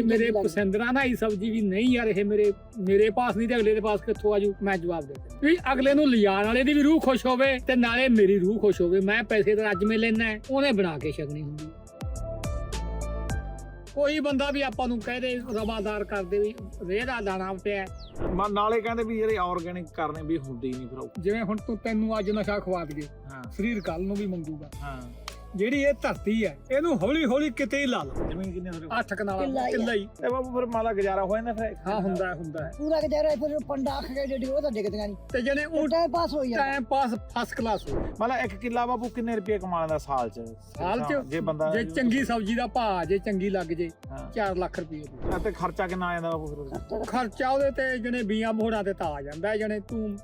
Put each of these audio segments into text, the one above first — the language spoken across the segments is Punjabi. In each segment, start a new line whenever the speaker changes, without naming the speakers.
ਇਹ ਮੇਰੇ ਪਸੰਦਰਾ ਨਾ ਇਹ ਸਬਜ਼ੀ ਵੀ ਨਹੀਂ ਯਾਰ ਇਹ ਮੇਰੇ ਮੇਰੇ ਪਾਸ ਨਹੀਂ ਤੇ ਅਗਲੇ ਦੇ ਪਾਸ ਕਿੱਥੋਂ ਆਜੂ? ਮੈਂ ਜਵਾਬ ਦੇ ਦਿੰਦਾ। ਵੀ ਅਗਲੇ ਨੂੰ ਲਿਜਾਣ ਵਾਲੇ ਦੀ ਵੀ ਰੂਹ ਖੁਸ਼ ਹੋਵੇ ਤੇ ਨਾਲੇ ਮੇਰੀ ਰੂਹ ਖੁਸ਼ ਹੋਵੇ। ਮੈਂ ਪੈਸੇ ਤਾਂ ਅੱਜ ਮੇ ਲੈਣਾ ਉਹਨੇ ਬਣਾ ਕੇ ਛਕਣੀ ਹੁੰਦੀ। ਕੋਈ ਬੰਦਾ ਵੀ ਆਪਾਂ ਨੂੰ ਕਹਿ ਦੇ ਰਵਾਦਾਰ ਕਰਦੇ ਵੀ ਰੇਹ ਦਾ ਦਾਣਾ ਪਿਆ।
ਮਾ ਨਾਲੇ ਕਹਿੰਦੇ ਵੀ ਜਿਹੜੇ ਆਰਗੈਨਿਕ ਕਰਨੇ ਵੀ ਹੁੰਦੇ ਹੀ ਨਹੀਂ ਫਿਰ ਉਹ।
ਜਿਵੇਂ ਹੁਣ ਤੂੰ ਤੈਨੂੰ ਅੱਜ ਨਸ਼ਾ ਖਵਾ ਦਈਏ
ਹਾਂ।
ਸਰੀਰ ਕੱਲ ਨੂੰ ਵੀ ਮੰਗੂਗਾ।
ਹਾਂ।
ਜਿਹੜੀ ਇਹ ਧਰਤੀ ਹੈ ਇਹਨੂੰ ਹੌਲੀ ਹੌਲੀ ਕਿਤੇ ਹੀ ਲਾ ਲਾ।
ਜ਼ਮੀਨ ਕਿੰਨੇ ਤੁਹਾਡੇ
ਅੱਠ ਕਨਾਲਾ
ਕਿੱਲਾ ਹੀ ਆ।
ਕਿੱਲਾ ਹੀ।
ਤੇ ਬਾਬੂ ਫਿਰ ਮਾਲਾ ਗੁਜ਼ਾਰਾ ਹੋ ਜਾਂਦਾ ਫਿਰ
ਹਾਂ ਹੁੰਦਾ ਹੈ, ਹੁੰਦਾ ਹੈ।
ਪੂਰਾ ਗੁਜ਼ਾਰਾ ਫਿਰ ਪੰਡਾ ਕੇ ਜਿਹੜੀ ਉਹ ਤਾਂ ਡਿੱਗਦੀਆਂ ਨਹੀਂ
ਤੇ ਜਿਹੜੇ ਉਹ
ਟਾਈਮ ਪਾਸ ਹੋਈ ਜਾਂਦਾ।
ਟਾਈਮ ਪਾਸ ਫਸਟ ਕਲਾਸ ਹੋ
ਮਤਲਬ ਇੱਕ ਕਿੱਲਾ ਬਾਬੂ ਕਿੰਨੇ ਰੁਪਏ ਕਮਾ ਲੈਂਦਾ ਸਾਲ ਚ?
ਸਾਲ ਚ?
ਜੇ ਬੰਦਾ
ਜੇ ਚੰਗੀ ਸਬਜ਼ੀ ਦਾ ਭਾਅ ਜੇ ਚੰਗੀ ਲੱਗ ਜੇ
ਹਾਂ।
4 ਲੱਖ ਰੁਪਏ।
ਤੇ ਖਰਚਾ ਕਿੰਨਾ ਆ ਜਾਂਦਾ ਬਾਬੂ ਫਿਰ?
ਖਰਚਾ ਉਹਦੇ ਤੇ ਜਣੇ ਬੀਆਂ ਮੋਹੜਾਂ ਤੇ ਤਾਂ ਆ ਜਾਂਦਾ ਜਣੇ ਤੂੰ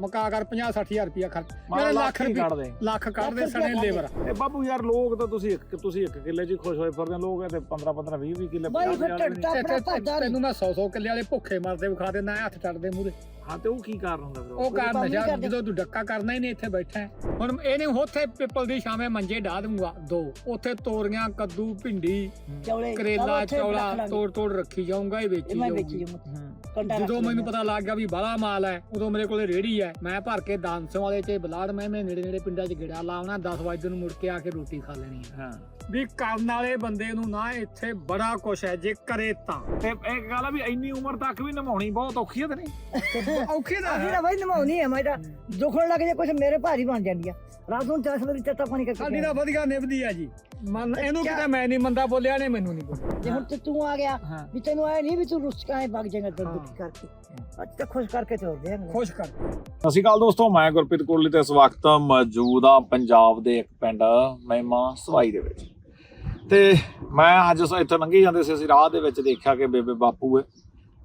ਮਕਾ ਕਰ 50 60000 ਰੁਪਇਆ ਖਰਚ। ਜਿਹੜੇ
ਲੱਖ
ਲੱਖ
ਹੀ ਕੱਢਦੇ
ਲੱਖ ਕੱਢਦੇ
ਲੱਖ
ਸਣੇ ਲੇਬਰ।
ਤੇ ਬਾਬੂ ਯਾਰ ਲੋਕ ਤਾਂ ਤੁਸੀਂ ਇੱਕ ਤੁਸੀਂ ਇੱਕ ਕਿੱਲੇ 'ਚ ਹੀ ਖੁਸ਼ ਹੋਏ ਫਿਰਦੇ ਹੋ। ਲੋਕ ਤੇ 15 15 20 20 ਕਿੱਲੇ
ਬਾਈ
ਪੰਜਾਹ
ਫਿਰ ਢਿੱਡ ਤਾਂ ਆਪਣਾ
ਤੈਨੂੰ ਮੈਂ 100 100 ਕਿੱਲੇ ਵਾਲੇ ਭੁੱਖੇ ਮਰਦੇ ਵਿਖਾ ਦਿੰਦਾ ਹੱਥ ਟੱਟਦੇ ਮੂਰੇ
ਹਾਂ ਤੇ ਉਹ ਕੀ ਕਾਰਨ ਹੁੰਦਾ ਫਿਰ?
ਉਹ
ਕੰਮ
ਕਾਰਨ
ਨਹੀਂ
ਨਸ਼ਾ
ਕਰਦੇ।
ਜਦੋਂ ਤੂੰ ਡੱਕਾ ਕਰਨਾ ਹੀ ਨਹੀਂ ਇੱਥੇ ਬੈਠਾ ਹੈ। ਹੁਣ ਇਹਨੇ ਉੱਥੇ ਪਿੱਪਲ ਦੀ ਛਾਵੇਂ ਮੰਜੇ ਢਾ ਦੂੰਗਾ ਦੋ। ਉੱਥੇ ਤੋਰੀਆਂ ਕੱਦੂ ਭਿੰਡੀ
ਚੌਲੇ
ਕਰੇਲਾ ਚੌਲਾ ਤੋੜ ਤੋੜ ਰੱਖੀ ਜਾਊਂਗਾ ਇਹ ਵੇਚੀ
ਮੈਂ ਵੇਚੀ
ਜਾਊਂਗੀ।
ਜਾਊਂ
ਹੂੰ।
ਕੰਡਾ
ਜਦੋਂ ਮੈਨੂੰ ਪਤਾ ਲੱਗ ਗਿਆ ਵੀ ਬਾਹਲਾ ਮਾਲ ਹੈ ਉਦੋਂ ਮੇਰੇ ਕੋਲੇ ਰੇੜੀ ਹੈ। ਮੈਂ ਭਰ ਕੇ ਦਾਨਸੋਂ ਵਾਲੇ ਚ ਬਲਾੜ ਮੈਂ ਮੈਂ ਨੇੜੇ ਨੇੜੇ ਪਿੰਡਾਂ 'ਚ ਗੇੜਾ ਲਾਉਣਾ 10 ਵਜੇ ਨੂੰ ਮੁੜ ਕੇ ਆ ਕੇ ਰੋਟੀ ਖਾ ਲੈਣੀ ਹੈ।
ਹਾਂ।
ਵੀ ਕਰਨ ਵਾਲੇ ਬੰਦੇ ਨੂੰ ਨਾ ਇੱਥੇ ਬੜਾ ਕੁਛ ਹੈ ਜੇ ਕਰੇ ਤਾਂ।
ਤੇ ਇੱਕ ਗੱਲ ਆ ਵੀ ਇੰਨੀ ਉਮਰ ਤੱਕ ਵੀ ਨਿਭਾਉਣੀ ਬਹੁਤ ਔਖੀ ਹੈ ਤੇ ਨਹੀਂ?
ਔਖੇ ਦਾ
ਅਸੀਂ ਤਾਂ ਬਾਈ ਨਿਭਾਉਣੀ ਹੈ ਮੈਂ ਤਾਂ ਦੁਖਣ ਲੱਗ ਜੇ ਕੁਝ ਮੇਰੇ ਭਾਰੀ ਬਣ ਜਾਂਦੀ ਆ। ਰਾਤ ਨੂੰ 10 ਵਜੇ ਚੱਤਾ ਪਾਣੀ ਕਰਕੇ
ਸਾਡੀ ਤਾਂ ਵਧੀਆ ਨਿਭਦੀ ਹੈ ਜੀ। ਮਨ ਇਹਨੂੰ ਕਿਤੇ ਮੈਂ ਨਹੀਂ ਮੰਦਾ ਬੋਲਿਆ ਨੇ ਮੈਨੂੰ ਨਹੀਂ ਬੋਲਿਆ।
ਜੇ ਹੁਣ ਤੇ ਤੂੰ ਆ ਗਿਆ
ਹਾਂ।
ਵੀ ਤੈਨੂੰ ਆਇਆ ਨਹੀਂ ਵੀ ਤੂੰ ਰੁੱਸ ਕੇ ਆਏ ਵਗ ਜਾਏਗਾ
ਹਾਂ।
ਦੁੱਧ ਕਰਕੇ। ਅੱਜ ਤਾਂ ਖੁਸ਼ ਕਰਕੇ ਤੋਰਦੇ ਆ
ਖੁਸ਼ ਕਰ।
ਸਤਿ ਸ਼੍ਰੀ ਅਕਾਲ ਦੋਸਤੋ ਮੈਂ ਗੁਰਪ੍ਰੀਤ ਕੋਹਲੀ ਤੇ ਇਸ ਵਕਤ ਮੌਜੂਦ ਆ ਪੰਜਾਬ ਦੇ ਇੱਕ ਪਿੰਡ ਮਹਿਮਾ ਸਵਾਈ ਦੇ ਵਿੱਚ। ਤੇ ਮੈਂ ਅੱਜ ਸੋ ਇੱਥੇ ਲੰਘੀ ਜਾਂਦੇ ਸੀ ਅਸੀਂ ਰਾਹ ਦੇ ਵਿੱਚ ਦੇਖਿਆ ਕਿ ਬੇਬੇ ਬਾਪੂ ਹੈ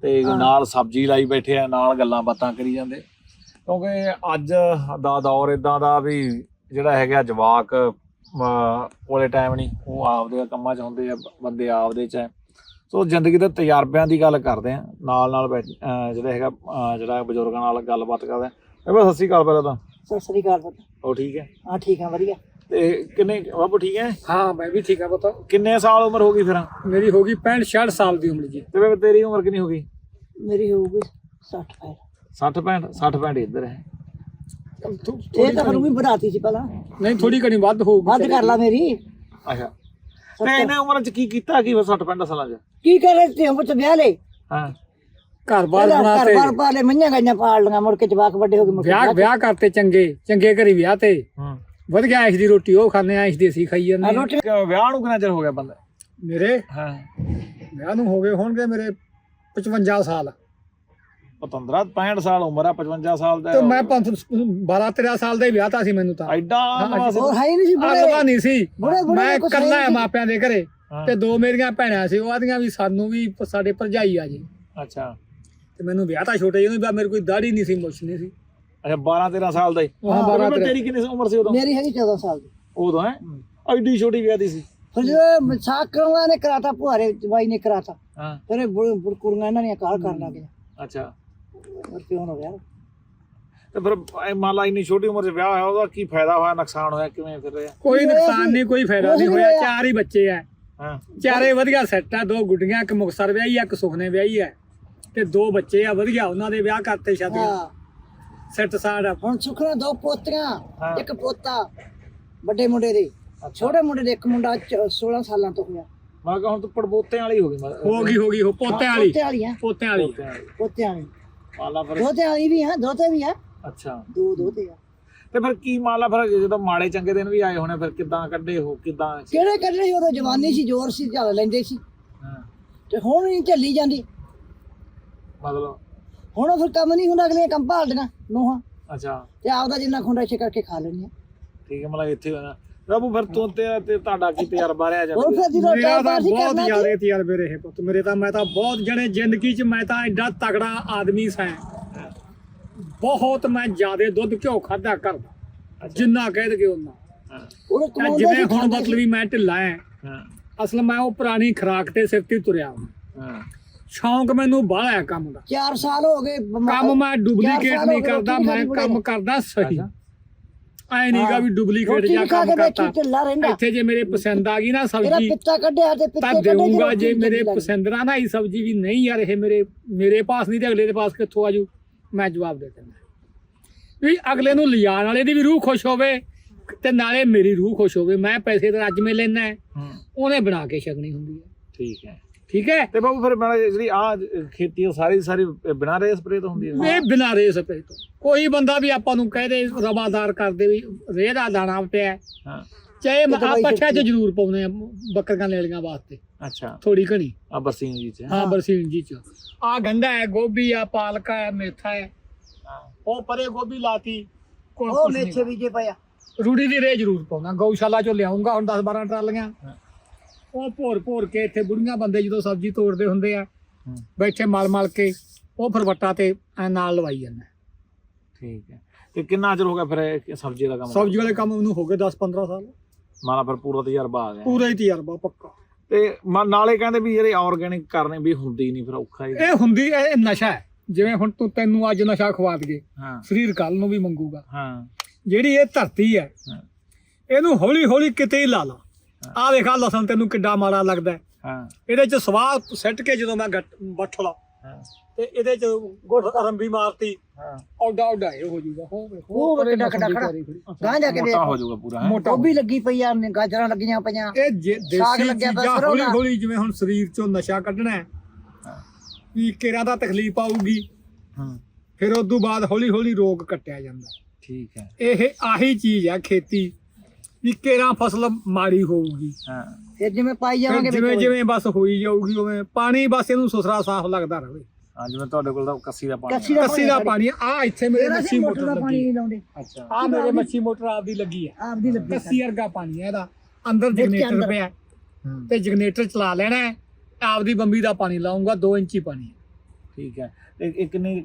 ਤੇ। ਨਾਲ ਸਬਜ਼ੀ ਲਾਈ ਬੈਠੇ ਆ ਨਾਲ ਗੱਲਾਂ ਬਾਤਾਂ ਕਰੀ ਜਾਂਦੇ। ਕਿਉਂਕਿ ਅੱਜ ਦਾ ਦੌਰ ਇਦਾਂ ਦਾ ਵੀ ਜਿਹੜਾ ਹੈਗਾ ਜਵਾਕ ਅਹ, ਕੋਲੇ ਟਾਈਮ ਨਹੀਂ ਉਹ ਆਪਦੇ ਕੰਮਾਂ 'ਚ ਹੁੰਦੇ ਆ ਬੰਦੇ ਆਪਦੇ 'ਚ ਹੈ। ਸੋ ਜ਼ਿੰਦਗੀ ਦੇ ਤਜਰਬਿਆਂ ਦੀ ਗੱਲ ਕਰਦੇ ਆ ਨਾਲ ਨਾਲ ਜਿਹੜਾ ਹੈਗਾ ਜਿਹੜਾ ਬਜ਼ੁਰਗਾਂ ਨਾਲ ਗੱਲਬਾਤ ਕਰਦੇ ਆ। ਬਸ ਸਤਿ ਸ਼੍ਰੀ ਅਕਾਲ ਪਹਿਲਾਂ ਤਾਂ।
ਸਤਿ ਸ੍ਰੀ ਅਕਾਲ ਪੁੱਤ।
ਉਹ ਠੀਕ ਹੈ?
ਹਾਂ ਠੀਕ ਆ ਵਧੀਆ।
ਤੇ ਕਿੰਨੇ ਬਾਬੂ ਠੀਕ ਹੈ
ਹਾਂ ਮੈਂ ਵੀ ਠੀਕ ਆ ਪਤਾ।
ਕਿੰਨੇ ਸਾਲ ਉਮਰ ਹੋ ਗਈ ਫਿਰ?
ਮੇਰੀ ਹੋ ਗਈ 65 66 ਸਾਲ ਦੀ ਉਮਰ ਜੀ।
ਤੇ ਬੇਬੇ ਤੇਰੀ ਉਮਰ ਕਿੰਨੀ ਹੋ ਗਈ?
ਮੇਰੀ ਹੋਊਗੀ 60 ਪੈਰ
60 65 60 65 ਇੱਧਰ ਹੈ।
ਇਹ ਤਾਂ ਫਿਰ ਵੀ ਵਧਾਤੀ ਸੀ ਪਹਿਲਾਂ।
ਨਹੀਂ ਥੋੜੀ ਘਣੀ ਵੱਧ ਹੋਊਗੀ
ਵੱਧ ਕਰ ਲਾ ਮੇਰੀ।
ਅੱਛਾ। ਤੇ ਇਹਨੇ ਉਮਰ ਚ ਕੀ ਕੀਤਾ ਕੀ 60 65 ਸਾਲਾਂ ਚ?
ਕੀ ਕਰੇ ਤੇ ਪੁੱਤ ਵਿਆਹ ਲੈ
ਹਾਂ।
ਘਰ-ਬਾਰ
ਪਹਿਲਾਂ
ਬਣਾਤੇ
ਘਰ ਬਾਰ ਪਾ ਲੈ ਮੰਝਾਂ ਗਾਈਆਂ ਪਾਲ ਲੀਆਂ ਮੁੜ ਕੇ ਜਵਾਕ ਵੱਡੇ ਹੋ ਗਏ
ਵਿਆਹ ਵਿਆਹ ਕਰਤੇ ਚੰਗੇ ਚੰਗੇ ਘਰੀ ਵਿਆਹ ਤੇ।
ਹੂੰ
ਵਧ ਗਿਆ ਇਸ ਦੀ ਰੋਟੀ ਉਹ ਖਾਂਦੇ ਆ ਇਸ ਦੀ ਅਸੀਂ ਖਾਈ ਜਾਂਦੇ।
ਰੋਟੀ
ਵਿਆਹ ਨੂੰ ਕਿੰਨਾ ਚਿਰ ਹੋ ਗਿਆ ਬੰਦਾ?
ਮੇਰੇ?
ਹਾਂ।
ਵਿਆਹ ਨੂੰ ਹੋ ਗਏ ਹੋਣਗੇ ਮੇਰੇ 55 ਸਾਲ।
15 65 ਸਾਲ ਉਮਰ ਆ 55 ਸਾਲ ਦਾ
ਤੇ ਮੈਂ 12 13 ਸਾਲ ਦਾ ਹੀ ਵਿਆਹ ਤਾਂ ਸੀ ਮੈਨੂੰ ਤਾਂ।
ਐਡਾ ਨਵਾਂ ਸੀ।
ਹੋਰ ਹੈ ਹੀ ਨਹੀਂ ਸੀ
ਅਗਲਾ
ਬੁੜੇ
ਨਹੀਂ ਸੀ।
ਬੁੜੇ ਬੁੜੇ
ਮੈਂ
ਕੁਛ
ਇਕੱਲਾ
ਹੈ ਨਹੀਂ
ਮਾਪਿਆਂ ਦੇ ਘਰੇ।
ਹਾਂ।
ਤੇ ਦੋ ਮੇਰੀਆਂ ਭੈਣਾਂ ਸੀ ਉਹ ਆਦੀਆਂ ਵੀ ਸਾਨੂੰ ਵੀ ਸਾਡੇ ਭਰਜਾਈ ਆ ਜੀ।
ਅੱਛਾ।
ਤੇ ਮੈਨੂੰ ਵਿਆਹ ਤਾਂ ਛੋਟੇ ਜਿਹੇ ਨੂੰ ਮੇਰੇ ਕੋਈ ਦਾੜੀ ਨਹੀਂ ਸੀ ਮੁੱਛ ਨਹੀਂ ਸੀ।
ਅੱਛਾ 12 13 ਸਾਲ ਦਾ ਹੀ।
ਉਹ 12
ਬੇਬੇ, ਤੇਰੀ। ਕਿੰਨੀ ਉਮਰ ਸੀ ਉਦੋਂ?
ਮੇਰੀ ਹੈਗੀ 14 ਸਾਲ ਦੀ।
ਉਦੋਂ ਹੈ? ਐਡੀ ਛੋਟੀ ਵਿਆਹ ਦੀ ਸੀ।
ਫਿਰ ਜਦੋਂ ਸਾਕ ਕਰਾਉਣਾ ਨੇ ਕਰਾਤਾ ਭੁਆਰੇ ਬਾਈ ਨੇ ਕਰਾਤਾ।
ਹਾਂ।
ਫਿਰ ਇਹ ਬੁੜ ਬੁੜ ਕੁੜੀਆਂ ਇਹਨਾਂ ਨੇ ਕਾਲ ਕਰਨ ਲੱਗ ਗਿਆ
ਅੱਛਾ।
ਹੋਰ ਕਿਉਂ ਹੋ ਗਿਆ
ਤੇ ਫਿਰ ਇਹ ਮੰਨ ਲਾ ਇੰਨੀ ਛੋਟੀ ਉਮਰ 'ਚ ਵਿਆਹ ਹੋਇਆ ਉਹਦਾ ਕੀ ਫਾਇਦਾ ਹੋਇਆ ਨੁਕਸਾਨ ਹੋਇਆ ਕਿਵੇਂ ਫਿਰ ਰਿਹਾ?
ਕੋਈ ਨੁਕਸਾਨ ਨਹੀਂ ਕੋਈ ਫਾਇਦਾ ਨਹੀਂ ਹੋਇਆ। ਚਾਰ ਹੀ ਬੱਚੇ ਆ।
ਹਾਂ।
ਚਾਰੇ ਵਧੀਆ ਸੈੱਟ ਆ ਦੋ ਗੁੱਡੀਆਂ ਇੱਕ ਮੁਕਸਰ ਵਿਆਹੀ ਆ ਇੱਕ ਸੁਖਨੇ ਵਿਆਹੀ ਆ। ਤੇ ਦੋ ਬੱਚੇ ਆ ਵਧੀਆ ਉਹਨਾਂ ਦੇ ਵਿਆਹ ਕਰਤੇ ਸ਼ਾਦੀਆਂ
ਹਾਂ।
ਸੈੱਟ ਆ।
ਹੁਣ ਸੁਖਣਾ ਦੋ ਪੋਤੀਆਂ
ਹਾਂ।
ਇੱਕ ਪੋਤਾ ਵੱਡੇ ਮੁੰਡੇ ਦੇ। ਛੋਟੇ ਮੁੰਡੇ ਦੇ ਇੱਕ ਮੁੰਡਾ ਚ- 16 ਸਾਲਾਂ ਤੋਂ ਹੋਇਆ।
ਮੈਂ ਕਿਹਾ ਹੁਣ ਤੂੰ ਪੜਬੋਤੇ ਵਾਲੀ ਹੋ ਗਈ ਮੈਂ
ਹੋ ਗਈ ਹੋ ਗਈ ਹੋ ਪੋਤਿਆਂ ਵਾਲੀ।
ਪੋਤੇ ਵਾਲੀ ਆ।
ਪੋਤਿਆਂ ਵਾਲੀ।
ਪੋਤਿਆਂ ਵਾਲੀ।
ਪੋਤਿਆਂ ਵਾਲੀ।
ਮੰਨ ਲਾ ਫਿਰ
ਦੋਤੇ ਵਾਲੀ ਵੀ ਆ ਦੋਤੇ ਵੀ ਆ।
ਅੱਛਾ।
ਦੋ ਦੋਤੇ ਆ।
ਤੇ ਫਿਰ ਕੀ ਮੰਨ ਲਾ ਫਿਰ ਜਦੋਂ ਮਾੜੇ ਚੰਗੇ ਦਿਨ ਵੀ ਆਏ ਹੋਣੇ ਫਿਰ ਕਿੱਦਾਂ ਕੱਢੇ ਹੋ ਕਿੱਦਾਂ
ਕਿਹੜੇ ਕੱਢਣੇ ਸੀ? ਉਦੋਂ ਜਵਾਨੀ ਸੀ ਜ਼ੋਰ ਸੀ ਚੱਲ ਲੈਂਦੇ ਸੀ।
ਹਾਂ।
ਤੇ ਹੁਣ ਨਹੀਂ ਝੱਲੀ ਜਾਂਦੀ।
ਮਤਲਬ
ਹੁਣ ਉਹ ਫਿਰ ਕੰਮ ਨਹੀਂ ਹੁੰਦਾ ਅਗਲੇ ਕੰਮ ਭਾਲਦੀਆਂ ਨੂੰਹਾਂ।
ਅੱਛਾ।
ਤੇ ਆਪਦਾ ਜਿੰਨਾ ਖੁੰਡਾ ਛੇ ਕਰਕੇ ਖਾ ਲੈਣੀਆਂ
ਠੀਕ ਹੈ ਮਤਲਬ ਇੱਥੇ ਹੋਣਾ। ਰੱਬੂ ਫਿਰ ਤੂੰ ਤੇ ਤੇ ਤੁਹਾਡਾ ਕੀ ਤਜਰਬਾ ਰਿਹਾ
ਹੋਰ
ਜਾਂਦਾ
ਫਿਰ ਜਦੋਂ
ਮੇਰਾ
ਟਾਈਮ
ਤਾਂ
ਪਾਸ ਹੀ
ਬਹੁਤ
ਕਰਨਾ
ਜ਼ਿਆਦਾ ਤਜਰਬੇ ਰਹੇ ਪੁੱਤ। ਮੇਰੇ ਤਾਂ ਮੈਂ ਤਾਂ ਬਹੁਤ ਜਣੇ ਜ਼ਿੰਦਗੀ 'ਚ ਮੈਂ ਤਾਂ ਐਡਾ ਤਗੜਾ ਆਦਮੀ ਸਾਂ। ਬਹੁਤ ਮੈਂ ਜ਼ਿਆਦੇ ਦੁੱਧ ਘਿਓ ਖਾਦਾ ਕਰਦਾ ਜਿੰਨਾ ਕਹਿ ਦਗੇ ਉਹਨਾਂ
ਹਾਂ।
ਉਹ
ਤਾਂ
ਕਮਾਉਂਦੇ
ਜਿਵੇਂ
ਸੀ,
ਹੁਣ
ਖਾਂਦੇ
ਮਤਲਬ ਵੀ ਮੈਂ ਢਿੱਲਾ ਐ।
ਹਾਂ।
ਅਸਲ ਮੈਂ ਉਹ ਪੁਰਾਣੀ ਖਰਾਕ ਤੇ ਸਿਰ ਤੇ ਤੁਰਿਆ। ਹਾਂ। ਸ਼ੌਂਕ ਮੈਨੂੰ ਬਾਹਲਾ ਹੈ ਕੰਮ ਦਾ।
ਚਾਰ ਸਾਲ ਹੋ ਗਏ ਬਿਮਾਰ-
ਕੰਮ ਮੈਂ ਡੁਪਲੀਕੇਟ ਨਹੀਂ
ਗਏ,
ਕਰਦਾ
ਰੋਟੀ
ਮੈਂ
ਖਾਣੀ
ਕੰਮ ਕਰਦਾ ਸਹੀ। ਐ ਨਹੀਂਗਾ ਵੀ ਡੁਪਲੀਕੇਟ
ਰੋਟੀ
ਜਾਂ
ਖਾ
ਕੰਮ
ਕੇ ਬੈਠੀ
ਕਰਤਾ।
ਢਿੱਲਾ ਰਹਿੰਦਾ।
ਇੱਥੇ ਜੇ ਮੇਰੇ ਪਸੰਦ ਆ ਗਈ ਨਾ
ਇਹਦਾ
ਸਬਜ਼ੀ
ਪਿੱਤਾ ਕੱਢਿਆ ਤੇ ਪਿੱਤੇ
ਤਾਂ
ਕੱਢੇ
ਦੇਊਂਗਾ ਜੇ ਮੇਰੇ ਪਸੰਦ ਨਾ ਨਾ ਇਹ ਸਬਜ਼ੀ ਵੀ ਨਹੀਂ ਯਾਰ ਇਹ ਮੇਰੇ ਮੇਰੇ ਪਾਸ ਨਹੀਂ ਤੇ ਅਗਲੇ ਦੇ ਪਾਸ ਕਿੱਥੋਂ ਆਜੂ? ਮੈਂ ਜਵਾਬ ਦੇ ਦਿੰਦਾ। ਵੀ ਅਗਲੇ ਨੂੰ ਲਿਜਾਣ ਵਾਲੇ ਦੀ ਵੀ ਰੂਹ ਖੁਸ਼ ਹੋਵੇ ਤੇ ਨਾਲੇ ਮੇਰੀ ਰੂਹ ਖੁਸ਼ ਹੋਵੇ ਮੈਂ ਪੈਸੇ ਤਾਂ ਅੱਜ ਮੇ ਲੈਣਾ ਉਹਨੇ ਬਣਾ ਕੇ ਛਕਣੀ ਹੁੰਦੀ ਹੈ।
ਠੀਕ ਹੈ।
ਠੀਕ ਹੈ?
ਤੇ ਬਾਬੂ ਫਿਰ ਮੈਂ ਜਿਹੜੀ ਆ ਖੇਤੀ ਉਹ ਸਾਰੀ ਸਾਰੀ ਬਿਨਾਂ ਰੇ ਸਪਰੇ ਤੋਂ ਹੁੰਦੀ ਹੈ?
ਇਹ ਬਿਨਾਂ ਰੇ ਸਪਰੇ ਤੋਂ। ਕੋਈ ਬੰਦਾ ਵੀ ਆਪਾਂ ਨੂੰ ਕਹਿ ਦੇ ਰਵਾਦਾਰ ਕਰਦੇ ਵੀ ਰੇਹ ਦਾ ਦਾਣਾ ਪਿਆ ਹੈ। ਚਾਹੇ ਆ ਪੱਠਿਆਂ 'ਚ। ਜ਼ਰੂਰ ਪਾਉਨੇ ਆ ਬੱਕਰੀਆਂ ਲੈਲੀਆਂ ਵਾਸਤੇ।
ਅੱਛਾ।
ਥੋੜੀ ਘਣੀ।
ਆ ਬਰਸੀਨ ਜੀ ਚ
ਹਾਂ। ਬਰਸੀਨ ਜੀ ਚ। ਆ ਗੰਡਾ ਹੈ ਗੋਭੀ ਆ ਪਾਲਕਾ ਹੈ ਮੇਥਾ ਹੈ। ਉਹ ਪਰੇ ਗੋਭੀ ਲਾਤੀ ਕੋਈ
ਉਹ ਮੇਥੇ ਬੀਜੇ ਪਿਆ
ਰੂੜੀ ਦੀ ਰੇ ਜ਼ਰੂਰ ਪਾਉਣਾ ਗਊਸ਼ਾਲਾ ਚੋਂ ਲਿਆਉਂਗਾ ਹੁਣ 10 12 ਟਰਾਲੀਆਂ।
ਹਾਂ।
ਉਹ ਭੋਰ ਭੋਰ ਕੇ ਇੱਥੇ ਬੁੜੀਆਂ ਬੰਦੇ ਜਦੋਂ ਸਬਜ਼ੀ ਤੋੜਦੇ ਹੁੰਦੇ ਆ। ਬੈਠੇ ਮਲ ਮਲ ਕੇ ਉਹ ਫਿਰ ਵੱਟਾ ਤੇ ਐ ਨਾਲ ਲਵਾਈ ਜਾਂਦਾ
ਠੀਕ ਹੈ। ਤੇ ਕਿੰਨਾ ਚਿਰ ਹੋ ਗਿਆ ਫਿਰ ਇਹ ਸਬਜ਼ੀ ਦਾ ਕੰਮ?
ਸਬਜ਼ੀ ਵਾਲੇ ਕੰਮ ਨੂੰ ਹੋ ਗਏ 10 15 ਸਾਲ।
ਮਾਲਾ ਫਿਰ ਪੂਰਾ ਤਜਰਬਾ ਆ ਗਿਆ।
ਪੂਰਾ ਹੀ ਤਜਰਬਾ ਪੱਕਾ।
ਤੇ ਨਾਲੇ ਕਹਿੰਦੇ ਵੀ ਜਿਹੜੇ ਆਰਗੈਨਿਕ ਕਰਨੇ ਵੀ ਹੁੰਦੀ ਨਹੀਂ ਫਿਰ ਔਖਾ ਹੀ।
ਇਹ ਹੁੰਦੀ ਇਹ ਇਹ ਨਸ਼ਾ ਹੈ। ਜਿਵੇਂ ਹੁਣ ਤੂੰ ਤੈਨੂੰ ਅੱਜ ਨਸ਼ਾ ਖਵਾ
ਹਾਂ।
ਸਰੀਰ ਕੱਲ ਨੂੰ ਵੀ ਮੰਗੂਗਾ।
ਹਾਂ।
ਜਿਹੜੀ ਇਹ ਧਰਤੀ ਹਾਂ, ਇਹਨੂੰ ਹੌਲੀ ਹੌਲੀ ਕਿਤੇ ਹੀ ਲਾ ਲਾ। ਆਹ ਵੇਖਾ ਲਸਣ ਤੈਨੂੰ ਕਿੱਡਾ ਮਾੜਾ ਲੱਗਦਾ ਹੈ।
ਹਾਂ।
ਇਹਦੇ ਚ ਸਵਾਹ ਸੱਟ ਕੇ ਜਦੋਂ ਮੈਂ ਗੱਟ-
ਹਾਂ।
ਤੇ ਇਹਦੇ ਚ ਗੁੱਟ ਰੰਬੀ ਮਾਰਤੀ।
ਹਾਂ।
ਔਡਾ ਔਡਾ ਇਹ ਹੋ ਜਾਊਗਾ ਹੋ ਵੇਖੋ।
ਉਹ ਕਿੱਡਾ ਕਿੱਡਾ
ਖੜੀ।
ਗਾਂ ਜਾ ਕੇ
ਮੋਟਾ
ਦੇਖ।
ਹੋ ਜਾਊਗਾ ਪੂਰਾ ਹੈਂ?
ਮੋਟਾ
ਗੋਭੀ ਲੱਗੀ ਪਈ ਆ ਗਾਜਰਾਂ ਲੱਗੀਆਂ ਪਈਆਂ।
ਇਹ ਜੇ-
ਸਾਗ
ਦੇਸੀ
ਲੱਗਿਆ ਪਿਆ
ਚੀਜ਼ਾਂ
ਸਰੋਂ
ਹੌਲੀ
ਦਾ।
ਹੌਲੀ ਜਿਵੇਂ ਹੁਣ ਸਰੀਰ ਚੋਂ ਨਸ਼ਾ ਕੱਢਣਾ ਹੈ
ਹਾਂ।
ਵੀ ਕਿਰਾਂ ਦਾ ਤਕਲੀਫ ਆਊਗੀ।
ਹਾਂ।
ਫਿਰ ਉਸ ਤੋਂ ਬਾਅਦ ਹੌਲੀ ਹੌਲੀ ਰੋਗ ਕੱਟਿਆ ਜਾਂਦਾ। ਹੈ।
ਠੀਕ ਹੈ।
ਇਹ ਆਹੀ ਚੀਜ਼ ਹੈ ਖੇਤੀ। ਵੀ ਕਿਰਾਂ ਫਸਲ ਮਾੜੀ ਹੋਊਗੀ।
ਹਾਂ।
ਫਿਰ ਜਿਵੇਂ ਪਾਈ ਜਾਵਾਂਗੇ
ਫਿਰ ਜਿਵੇਂ
ਵਿੱਚ
ਜਿਵੇਂ ਬਸ ਹੋਈ ਜਾਊਗੀ ਉਵੇਂ ਪਾਣੀ ਬਸ ਇਹਨੂੰ ਸੁਸਰਾ ਸਾਫ਼ ਲੱਗਦਾ ਰਹੇ।
ਹਾਂ ਜਿਵੇਂ ਤੁਹਾਡੇ ਕੋਲ ਤਾਂ ਕੱਸੀ ਦਾ ਪਾਣੀ
ਕੱਸੀ। ਦਾ
ਕੱਸੀ ਦਾ ਪਾਣੀ ਆ। ਇੱਥੇ ਮੇਰੇ
ਫਿਰ
ਮੱਛੀ
ਅਸੀਂ
ਮੋਟਰ
ਮੋਟਰ ਦਾ ਪਾਣੀ
ਲੱਗੀ
ਨਹੀਂ ਲਾਉਂਦੇ।
ਅੱਛਾ।
ਆ ਮੇਰੇ ਮੱਛੀ ਮੋਟਰ ਆਪਦੀ ਲੱਗੀ ਹੈ।
ਆਪਦੀ ਲੱਗੀ
ਕੱਸੀ ਵਰਗਾ ਪਾਣੀ ਹੈ ਇਹਦਾ। ਅੰਦਰ
ਵਿੱਚ
ਜਨਰੇਟਰ
ਅੰਦਰ।
ਪਿਆ
ਹੂੰ।
ਤੇ ਜਨਰੇਟਰ ਚਲਾ ਲੈਣਾ ਹੈ। ਆਪਦੀ ਬੰਬੀ ਦਾ ਪਾਣੀ ਲਾਉਂਗਾ 2 ਇੰਚੀ ਪਾਣੀ ਹੈ।
ਠੀਕ ਹੈ। ਇਹ ਕਿੰਨੀ